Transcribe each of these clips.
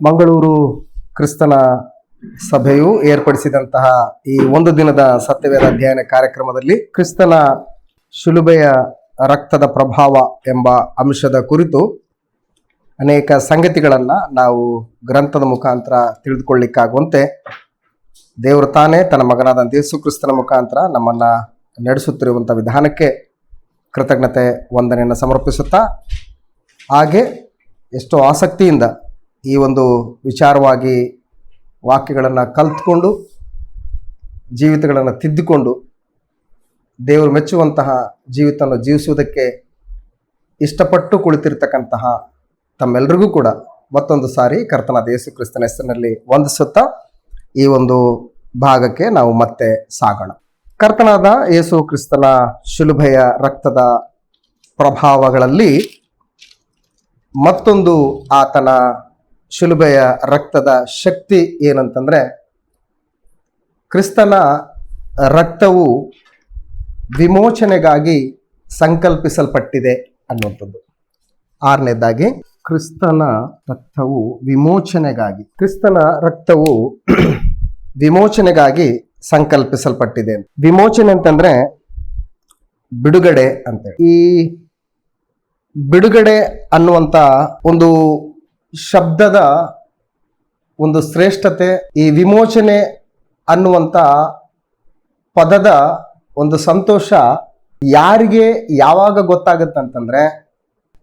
ಮಂಗಳೂರು ಕ್ರಿಸ್ತನ ಸಭೆಯು ಏರ್ಪಡಿಸಿದಂತಹ ಈ ಒಂದು ದಿನದ ಸತ್ಯವೇದ ಅಧ್ಯಯನ ಕಾರ್ಯಕ್ರಮದಲ್ಲಿ ಕ್ರಿಸ್ತನ ಶಿಲುಬೆಯ ರಕ್ತದ ಪ್ರಭಾವ ಎಂಬ ಅಂಶದ ಕುರಿತು ಅನೇಕ ಸಂಗತಿಗಳನ್ನು ನಾವು ಗ್ರಂಥದ ಮುಖಾಂತರ ತಿಳಿದುಕೊಳ್ಳಿಕ್ಕಾಗುವಂತೆ ದೇವರು ತಾನೇ ತನ್ನ ಮಗನಾದ ಯೇಸು ಕ್ರಿಸ್ತನ ಮುಖಾಂತರ ನಮ್ಮನ್ನು ನಡೆಸುತ್ತಿರುವಂಥ ವಿಧಾನಕ್ಕೆ ಕೃತಜ್ಞತೆ ವಂದನೆಯನ್ನು ಸಮರ್ಪಿಸುತ್ತಾ, ಹಾಗೆ ಎಷ್ಟೋ ಆಸಕ್ತಿಯಿಂದ ಈ ಒಂದು ವಿಚಾರವಾಗಿ ವಾಕ್ಯಗಳನ್ನು ಕಲ್ತ್ಕೊಂಡು, ಜೀವಿತಗಳನ್ನು ತಿದ್ದುಕೊಂಡು, ದೇವರು ಮೆಚ್ಚುವಂತಹ ಜೀವಿತವನ್ನು ಜೀವಿಸುವುದಕ್ಕೆ ಇಷ್ಟಪಟ್ಟು ಕುಳಿತಿರ್ತಕ್ಕಂತಹ ತಮ್ಮೆಲ್ಲರಿಗೂ ಕೂಡ ಮತ್ತೊಂದು ಸಾರಿ ಕರ್ತನಾದ ಯೇಸು ಕ್ರಿಸ್ತನ ಹೆಸರಿನಲ್ಲಿ ವಂದಿಸುತ್ತಾ ಈ ಒಂದು ಭಾಗಕ್ಕೆ ನಾವು ಮತ್ತೆ ಸಾಗೋಣ. ಕರ್ತನಾದ ಯೇಸು ಕ್ರಿಸ್ತನ ಶುಲಭೆಯ ರಕ್ತದ ಪ್ರಭಾವಗಳಲ್ಲಿ ಮತ್ತೊಂದು ಆತನ ಶಿಲುಬೆಯ ರಕ್ತದ ಶಕ್ತಿ ಏನಂತಂದ್ರೆ ಕ್ರಿಸ್ತನ ರಕ್ತವು ವಿಮೋಚನೆಗಾಗಿ ಸಂಕಲ್ಪಿಸಲ್ಪಟ್ಟಿದೆ ಅನ್ನುವಂಥದ್ದು. ಆರನೇದಾಗಿ, ಕ್ರಿಸ್ತನ ರಕ್ತವು ವಿಮೋಚನೆಗಾಗಿ, ಕ್ರಿಸ್ತನ ರಕ್ತವು ವಿಮೋಚನೆಗಾಗಿ ಸಂಕಲ್ಪಿಸಲ್ಪಟ್ಟಿದೆ ವಿಮೋಚನೆ ಅಂತಂದ್ರೆ ಬಿಡುಗಡೆ ಅಂತ ಈ ಬಿಡುಗಡೆ ಅನ್ನುವಂತ ಒಂದು ಶಬ್ದದ ಒಂದು ಶ್ರೇಷ್ಠತೆ, ಈ ವಿಮೋಚನೆ ಅನ್ನುವಂತ ಪದದ ಒಂದು ಸಂತೋಷ ಯಾರಿಗೆ ಯಾವಾಗ ಗೊತ್ತಾಗುತ್ತೆ ಅಂತಂದ್ರೆ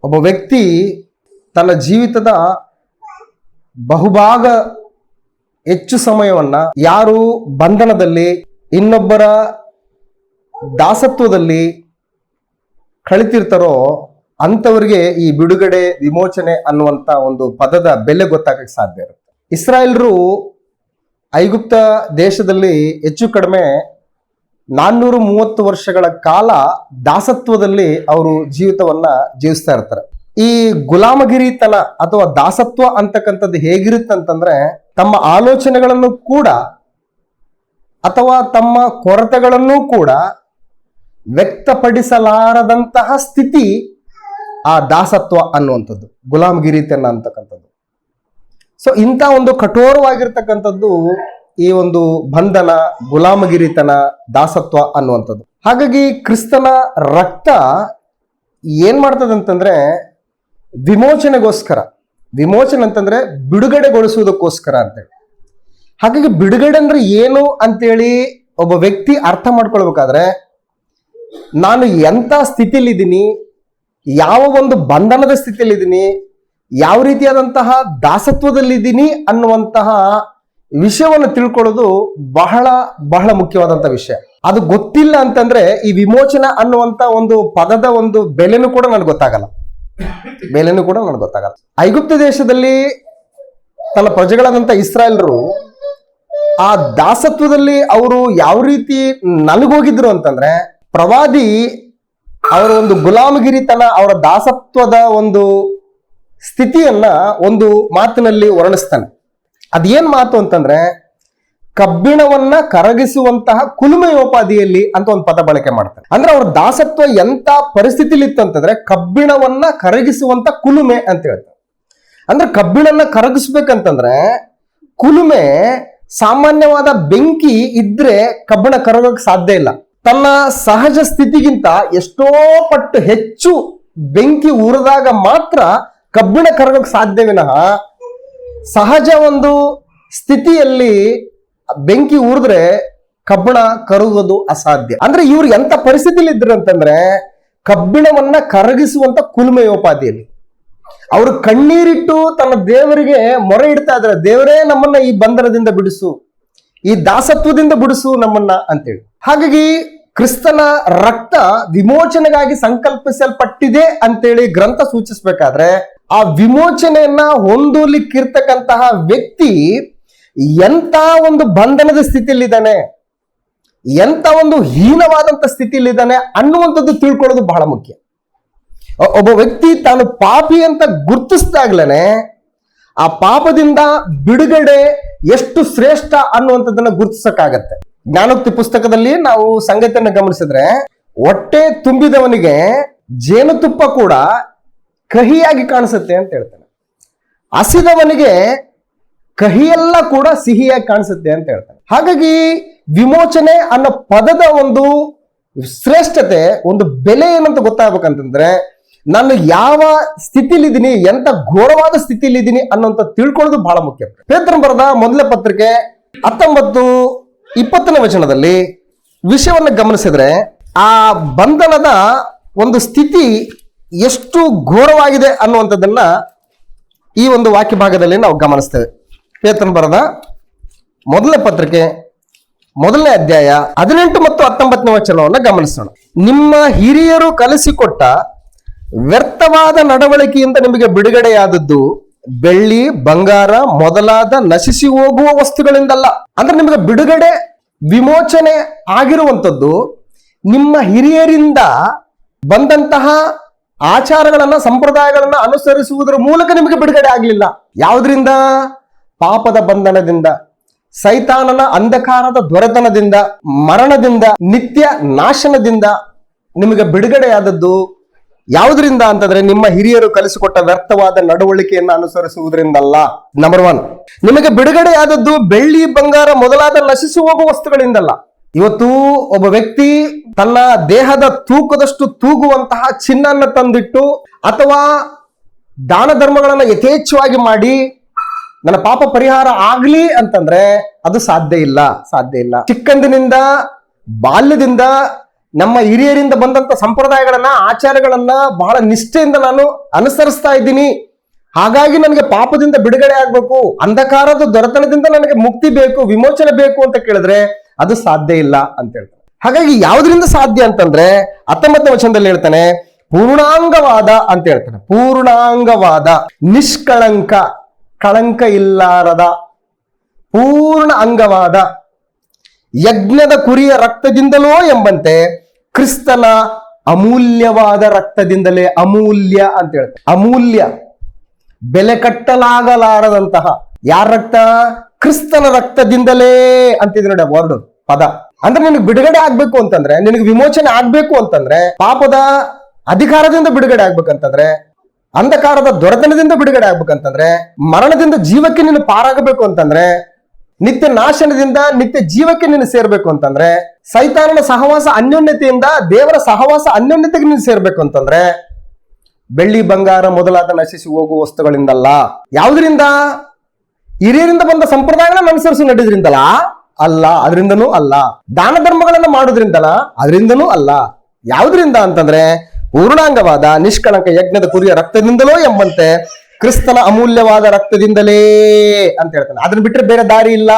ಒಬ್ಬ ವ್ಯಕ್ತಿ ತನ್ನ ಜೀವಿತದ ಬಹುಭಾಗ ಹೆಚ್ಚು ಸಮಯವನ್ನ ಯಾರು ಬಂಧನದಲ್ಲಿ, ಇನ್ನೊಬ್ಬರ ದಾಸತ್ವದಲ್ಲಿ ಕಳಿತಿರ್ತಾರೋ ಅಂಥವ್ರಿಗೆ ಈ ಬಿಡುಗಡೆ, ವಿಮೋಚನೆ ಅನ್ನುವಂತ ಒಂದು ಪದದ ಬೆಲೆ ಗೊತ್ತಾಗಕ್ಕೆ ಸಾಧ್ಯ ಇರುತ್ತೆ. ಇಸ್ರಾಯೇಲ್ರು ಐಗುಪ್ತ ದೇಶದಲ್ಲಿ ಹೆಚ್ಚು ಕಡಿಮೆ ನಾನ್ನೂರು ಮೂವತ್ತು ವರ್ಷಗಳ ಕಾಲ ದಾಸತ್ವದಲ್ಲಿ ಅವರು ಜೀವಿತವನ್ನ ಜೀವಿಸ್ತಾ ಇರ್ತಾರೆ. ಈ ಗುಲಾಮಗಿರಿತನ ಅಥವಾ ದಾಸತ್ವ ಅಂತಕ್ಕಂಥದ್ದು ಹೇಗಿರುತ್ತಂತಂದ್ರೆ ತಮ್ಮ ಆಲೋಚನೆಗಳನ್ನು ಕೂಡ ಅಥವಾ ತಮ್ಮ ಕೊರತೆಗಳನ್ನು ಕೂಡ ವ್ಯಕ್ತಪಡಿಸಲಾರದಂತಹ ಸ್ಥಿತಿ ಆ ದಾಸತ್ವ ಅನ್ನುವಂಥದ್ದು ಗುಲಾಮಗಿರಿತನ ಅಂತಕ್ಕಂಥದ್ದು. ಸೊ ಇಂಥ ಒಂದು ಕಠೋರವಾಗಿರ್ತಕ್ಕಂಥದ್ದು ಈ ಒಂದು ಬಂಧನ, ಗುಲಾಮಗಿರಿತನ, ದಾಸತ್ವ ಅನ್ನುವಂಥದ್ದು. ಹಾಗಾಗಿ ಕ್ರಿಸ್ತನ ರಕ್ತ ಏನ್ ಮಾಡ್ತದಂತಂದ್ರೆ ವಿಮೋಚನೆಗೋಸ್ಕರ, ವಿಮೋಚನೆ ಅಂತಂದ್ರೆ ಬಿಡುಗಡೆಗೊಳಿಸುವುದಕ್ಕೋಸ್ಕರ ಅಂತೇಳಿ. ಹಾಗಾಗಿ ಬಿಡುಗಡೆ ಅಂದ್ರೆ ಏನು ಅಂತೇಳಿ ಒಬ್ಬ ವ್ಯಕ್ತಿ ಅರ್ಥ ಮಾಡ್ಕೊಳ್ಬೇಕಾದ್ರೆ, ನಾನು ಎಂಥ ಸ್ಥಿತಿಲಿದ್ದೀನಿ ಯಾವ ಒಂದು ಬಂಧನದ ಸ್ಥಿತಿಯಲ್ಲಿದ್ದೀನಿ, ಯಾವ ರೀತಿಯಾದಂತಹ ದಾಸತ್ವದಲ್ಲಿದ್ದೀನಿ ಅನ್ನುವಂತಹ ವಿಷಯವನ್ನು ತಿಳ್ಕೊಳ್ಳೋದು ಬಹಳ ಬಹಳ ಮುಖ್ಯವಾದಂತಹ ವಿಷಯ. ಅದು ಗೊತ್ತಿಲ್ಲ ಅಂತಂದ್ರೆ ಈ ವಿಮೋಚನ ಅನ್ನುವಂತ ಒಂದು ಪದದ ಒಂದು ಬೆಲೆನೂ ಕೂಡ ನನಗೆ ಗೊತ್ತಾಗಲ್ಲ. ಬೆಲೆನೂ ಕೂಡ ನನಗೆ ಗೊತ್ತಾಗಲ್ಲ. ಐಗುಪ್ತ ದೇಶದಲ್ಲಿ ತನ್ನ ಪ್ರಜೆಗಳಾದಂತ ಇಸ್ರಾಯೇಲ್ರು ಆ ದಾಸತ್ವದಲ್ಲಿ ಅವರು ಯಾವ ರೀತಿ ನಲಗೋಗಿದ್ರು ಅಂತಂದ್ರೆ ಪ್ರವಾದಿ ಅವರ ಒಂದು ಗುಲಾಮಗಿರಿತನ, ಅವರ ದಾಸತ್ವದ ಒಂದು ಸ್ಥಿತಿಯನ್ನ ಒಂದು ಮಾತಿನಲ್ಲಿ ವರ್ಣಿಸ್ತಾನೆ. ಅದೇನ್ ಮಾತು ಅಂತಂದ್ರೆ, ಕಬ್ಬಿಣವನ್ನ ಕರಗಿಸುವಂತಹ ಕುಲುಮೆಯೋಪಾದಿಯಲ್ಲಿ ಅಂತ ಒಂದು ಪದ ಬಳಕೆ ಮಾಡ್ತಾರೆ. ಅಂದ್ರೆ ಅವ್ರ ದಾಸತ್ವ ಎಂತ ಪರಿಸ್ಥಿತಿಲಿ ಇತ್ತಂತಂದ್ರೆ ಕಬ್ಬಿಣವನ್ನ ಕರಗಿಸುವಂತ ಕುಲುಮೆ ಅಂತ ಹೇಳ್ತಾರೆ. ಅಂದ್ರೆ ಕಬ್ಬಿಣನ ಕರಗಿಸ್ಬೇಕಂತಂದ್ರೆ, ಕುಲುಮೆ ಸಾಮಾನ್ಯವಾದ ಬೆಂಕಿ ಇದ್ರೆ ಕಬ್ಬಿಣ ಕರಗಕ್ಕೆ ಸಾಧ್ಯ ಇಲ್ಲ. ತನ್ನ ಸಹಜ ಸ್ಥಿತಿಗಿಂತ ಎಷ್ಟೋ ಪಟ್ಟು ಹೆಚ್ಚು ಬೆಂಕಿ ಉರಿದಾಗ ಮಾತ್ರ ಕಬ್ಬಿಣ ಕರಗಕ್ಕೆ ಸಾಧ್ಯ ವಿನಃ ಸಹಜ ಒಂದು ಸ್ಥಿತಿಯಲ್ಲಿ ಬೆಂಕಿ ಉರಿದ್ರೆ ಕಬ್ಬಿಣ ಕರಗೋದು ಅಸಾಧ್ಯ. ಅಂದ್ರೆ ಇವ್ರು ಎಂತ ಪರಿಸ್ಥಿತಿಲಿ ಇದ್ರು ಅಂತಂದ್ರೆ ಕಬ್ಬಿಣವನ್ನ ಕರಗಿಸುವಂತ ಕುಲುಮೆಯೋಪಾದಿಯಲ್ಲಿ. ಅವರು ಕಣ್ಣೀರಿಟ್ಟು ತನ್ನ ದೇವರಿಗೆ ಮೊರೆ ಇಡ್ತಾ ಇದ್ದಾರೆ ದೇವರೇ ನಮ್ಮನ್ನ ಈ ಬಂಧನದಿಂದ ಬಿಡಿಸು, ಈ ದಾಸತ್ವದಿಂದ ಬಿಡಿಸು ನಮ್ಮನ್ನ ಅಂತೇಳಿ. ಹಾಗಾಗಿ ಕ್ರಿಸ್ತನ ರಕ್ತ ವಿಮೋಚನೆಗಾಗಿ ಸಂಕಲ್ಪಿಸಲ್ಪಟ್ಟಿದೆ ಅಂತೇಳಿ ಗ್ರಂಥ ಸೂಚಿಸಬೇಕಾದ್ರೆ, ಆ ವಿಮೋಚನೆಯನ್ನ ಹೊಂದಲಿಕ್ಕಿರ್ತಕ್ಕಂತಹ ವ್ಯಕ್ತಿ ಎಂತ ಒಂದು ಬಂಧನದ ಸ್ಥಿತಿಯಲ್ಲಿದ್ದಾನೆ ಎಂತ ಒಂದು ಹೀನವಾದಂತ ಸ್ಥಿತಿಯಲ್ಲಿದ್ದಾನೆ ಅನ್ನುವಂಥದ್ದು ತಿಳ್ಕೊಳ್ಳೋದು ಬಹಳ ಮುಖ್ಯ. ಒಬ್ಬ ವ್ಯಕ್ತಿ ತಾನು ಪಾಪಿ ಅಂತ ಗುರುತಿಸಿದಾಗ್ಲೇನೆ, ಆ ಪಾಪದಿಂದ ಬಿಡುಗಡೆ ಎಷ್ಟು ಶ್ರೇಷ್ಠ ಅನ್ನುವಂಥದ್ದನ್ನ ಗುರುತಿಸಕ್ಕಾಗತ್ತೆ. ಜ್ಞಾನೋಕ್ತಿ ಪುಸ್ತಕದಲ್ಲಿ ನಾವು ಸಂಗತಿಯನ್ನು ಗಮನಿಸಿದ್ರೆ, ಹೊಟ್ಟೆ ತುಂಬಿದವನಿಗೆ ಜೇನುತುಪ್ಪ ಕೂಡ ಕಹಿಯಾಗಿ ಕಾಣಿಸುತ್ತೆ ಅಂತ ಹೇಳ್ತಾನೆ. ಹಸಿದವನಿಗೆ ಕಹಿಯೆಲ್ಲ ಕೂಡ ಸಿಹಿಯಾಗಿ ಕಾಣಿಸುತ್ತೆ ಅಂತ ಹೇಳ್ತಾನೆ. ಹಾಗಾಗಿ ವಿಮೋಚನೆ ಅನ್ನೋ ಪದದ ಒಂದು ಶ್ರೇಷ್ಠತೆ, ಒಂದು ಬೆಲೆ ಏನಂತ ಗೊತ್ತಾಗ್ಬೇಕಂತಂದ್ರೆ, ನಾನು ಯಾವ ಸ್ಥಿತಿಲಿದ್ದೀನಿ ಎಂತ ಘೋರವಾದ ಸ್ಥಿತಿಲಿದ್ದೀನಿ ಅನ್ನೋಂತ ತಿಳ್ಕೊಳ್ಳೋದು ಬಹಳ ಮುಖ್ಯ. ಪೇತ್ರನ್ ಬರದ ಮೊದಲ ಪತ್ರಿಕೆ ಹತ್ತೊಂಬತ್ತು ಇಪ್ಪತ್ತನೇ ವಚನದಲ್ಲಿ ವಿಷಯವನ್ನು ಗಮನಿಸಿದ್ರೆ ಆ ಬಂಧನದ ಒಂದು ಸ್ಥಿತಿ ಎಷ್ಟು ಘೋರವಾಗಿದೆ ಅನ್ನುವಂಥದ್ದನ್ನ ಈ ಒಂದು ವಾಕ್ಯ ಭಾಗದಲ್ಲಿ ನಾವು ಗಮನಿಸ್ತೇವೆ. ಪೇತನ್ ಬರದ ಮೊದಲನೇ ಪತ್ರಿಕೆ, ಮೊದಲನೇ ಅಧ್ಯಾಯ ಹದಿನೆಂಟು ಮತ್ತು ಹತ್ತೊಂಬತ್ತನೇ ವಚನವನ್ನು ಗಮನಿಸೋಣ. ನಿಮ್ಮ ಹಿರಿಯರು ಕಲಿಸಿಕೊಟ್ಟ ವ್ಯರ್ಥವಾದ ನಡವಳಿಕೆಯಿಂದ ನಿಮಗೆ ಬಿಡುಗಡೆಯಾದದ್ದು ಬೆಳ್ಳಿ, ಬಂಗಾರ ಮೊದಲಾದ ನಶಿಸಿ ಹೋಗುವ ವಸ್ತುಗಳಿಂದಲ್ಲ. ಅಂದ್ರೆ ನಿಮಗೆ ಬಿಡುಗಡೆ, ವಿಮೋಚನೆ ಆಗಿರುವಂಥದ್ದು ನಿಮ್ಮ ಹಿರಿಯರಿಂದ ಬಂದಂತಹ ಆಚಾರಗಳನ್ನ, ಸಂಪ್ರದಾಯಗಳನ್ನ ಅನುಸರಿಸುವುದರ ಮೂಲಕ ನಿಮಗೆ ಬಿಡುಗಡೆ ಆಗಲಿಲ್ಲ. ಯಾವುದರಿಂದ? ಪಾಪದ ಬಂಧನದಿಂದ, ಸೈತಾನನ ಅಂಧಕಾರದ ದೊರೆತನದಿಂದ ಮರಣದಿಂದ, ನಿತ್ಯ ನಾಶನದಿಂದ ನಿಮಗೆ ಬಿಡುಗಡೆಯಾದದ್ದು ಯಾವುದರಿಂದ ಅಂತಂದ್ರೆ ನಿಮ್ಮ ಹಿರಿಯರು ಕಲಿಸಿಕೊಟ್ಟ ವ್ಯರ್ಥವಾದ ನಡವಳಿಕೆಯನ್ನು ಅನುಸರಿಸುವುದರಿಂದಲ್ಲ? ನಂಬರ್ ಒನ್ ನಿಮಗೆ ಬಿಡುಗಡೆಯಾದದ್ದು ಬೆಳ್ಳಿ, ಬಂಗಾರ ಮೊದಲಾದ ನಶಿಸಿ ಹೋಗುವ ವಸ್ತುಗಳಿಂದಲ್ಲ. ಇವತ್ತು ಒಬ್ಬ ವ್ಯಕ್ತಿ ತನ್ನ ದೇಹದ ತೂಕದಷ್ಟು ತೂಗುವಂತಹ ಚಿನ್ನನ್ನ ತಂದಿಟ್ಟು ಅಥವಾ ದಾನ ಧರ್ಮಗಳನ್ನ ಯಥೇಚ್ಛವಾಗಿ ಮಾಡಿ ನನ್ನ ಪಾಪ ಪರಿಹಾರ ಆಗ್ಲಿ ಅಂತಂದ್ರೆ ಅದು ಸಾಧ್ಯ ಇಲ್ಲ ಸಾಧ್ಯ ಇಲ್ಲ. ಚಿಕ್ಕಂದಿನಿಂದ ಬಾಲ್ಯದಿಂದ ನಮ್ಮ ಹಿರಿಯರಿಂದ ಬಂದಂತ ಸಂಪ್ರದಾಯಗಳನ್ನ, ಆಚಾರಗಳನ್ನ ಬಹಳ ನಿಷ್ಠೆಯಿಂದ ನಾನು ಅನುಸರಿಸ್ತಾ ಇದ್ದೀನಿ. ಹಾಗಾಗಿ ನನಗೆ ಪಾಪದಿಂದ ಬಿಡುಗಡೆ ಆಗ್ಬೇಕು. ಅಂಧಕಾರದ ದೊರೆತನದಿಂದ ನನಗೆ ಮುಕ್ತಿ ಬೇಕು, ವಿಮೋಚನೆ ಬೇಕು ಅಂತ ಕೇಳಿದ್ರೆ ಅದು ಸಾಧ್ಯ ಇಲ್ಲ ಅಂತ ಹೇಳ್ತಾರೆ. ಹಾಗಾಗಿ ಯಾವ್ದ್ರಿಂದ ಸಾಧ್ಯ ಅಂತಂದ್ರೆ, ಹತ್ತೊಂಬತ್ತನೇ ವಚನದಲ್ಲಿ ಹೇಳ್ತಾನೆ, ಪೂರ್ಣಾಂಗವಾದ ಅಂತ ಹೇಳ್ತಾನೆ. ಪೂರ್ಣಾಂಗವಾದ, ನಿಷ್ಕಳಂಕ, ಕಳಂಕ ಇಲ್ಲಾರದ, ಪೂರ್ಣ ಅಂಗವಾದ, ಯಜ್ಞದ ಕುರಿಯ ರಕ್ತದಿಂದಲೋ ಎಂಬಂತೆ ಕ್ರಿಸ್ತನ ಅಮೂಲ್ಯವಾದ ರಕ್ತದಿಂದಲೇ ಅಮೂಲ್ಯ ಅಂತ ಹೇಳ್ತಾರೆ. ಅಮೂಲ್ಯ. ಬೆಲೆ ಕಟ್ಟಲಾಗಲಾರದಂತಹ. ಯಾರ ರಕ್ತ? ಕ್ರಿಸ್ತನ ರಕ್ತದಿಂದಲೇ ಅಂತಿದ್ರು ನೋಡಿ ವರ್ಡ್ ಪದ. ಅಂದ್ರೆ ನಿನಗೆ ಬಿಡುಗಡೆ ಆಗ್ಬೇಕು ಅಂತಂದ್ರೆ, ನಿನಗೆ ವಿಮೋಚನೆ ಆಗ್ಬೇಕು ಅಂತಂದ್ರೆ, ಪಾಪದ ಅಧಿಕಾರದಿಂದ ಬಿಡುಗಡೆ ಆಗ್ಬೇಕಂತಂದ್ರೆ, ಅಂಧಕಾರದ ದೊರೆತನದಿಂದ ಬಿಡುಗಡೆ ಆಗ್ಬೇಕಂತಂದ್ರೆ, ಮರಣದಿಂದ ಜೀವಕ್ಕೆ ನೀನು ಪಾರಾಗಬೇಕು ಅಂತಂದ್ರೆ, ನಿತ್ಯ ನಾಶನದಿಂದ ನಿತ್ಯ ಜೀವಕ್ಕೆ ನೀನು ಸೇರ್ಬೇಕು ಅಂತಂದ್ರೆ ಸೈತಾನನ ಸಹವಾಸ ಅನ್ಯೋನ್ಯತೆಯಿಂದ ದೇವರ ಸಹವಾಸ ಅನ್ಯೋನ್ಯತೆಗೆ ನೀವು ಸೇರ್ಬೇಕು ಅಂತಂದ್ರೆ, ಬೆಳ್ಳಿ ಬಂಗಾರ ಮೊದಲಾದ ನಶಿಸಿ ಹೋಗುವ ವಸ್ತುಗಳಿಂದಲ್ಲ. ಯಾವುದರಿಂದ? ಹಿರಿಯರಿಂದ ಬಂದ ಸಂಪ್ರದಾಯಗಳನ್ನ ಅನುಸರಿಸಿ ನಡೆದ್ರಿಂದಲ್ಲ? ಅಲ್ಲ ಅದರಿಂದನೂ ಅಲ್ಲ. ದಾನ ಧರ್ಮಗಳನ್ನ ಮಾಡೋದ್ರಿಂದಲ್ಲ ಅದರಿಂದನೂ ಅಲ್ಲ. ಯಾವುದರಿಂದ ಅಂತಂದ್ರೆ, ಪೂರ್ಣಾಂಗವಾದ ನಿಷ್ಕಳಂಕ ಯಜ್ಞದ ಕುರಿಯ ರಕ್ತದಿಂದಲೋ ಎಂಬಂತೆ ಕ್ರಿಸ್ತನ ಅಮೂಲ್ಯವಾದ ರಕ್ತದಿಂದಲೇ ಅಂತ ಹೇಳ್ತಾನೆ. ಅದನ್ನ ಬಿಟ್ಟರೆ ಬೇರೆ ದಾರಿ ಇಲ್ಲ.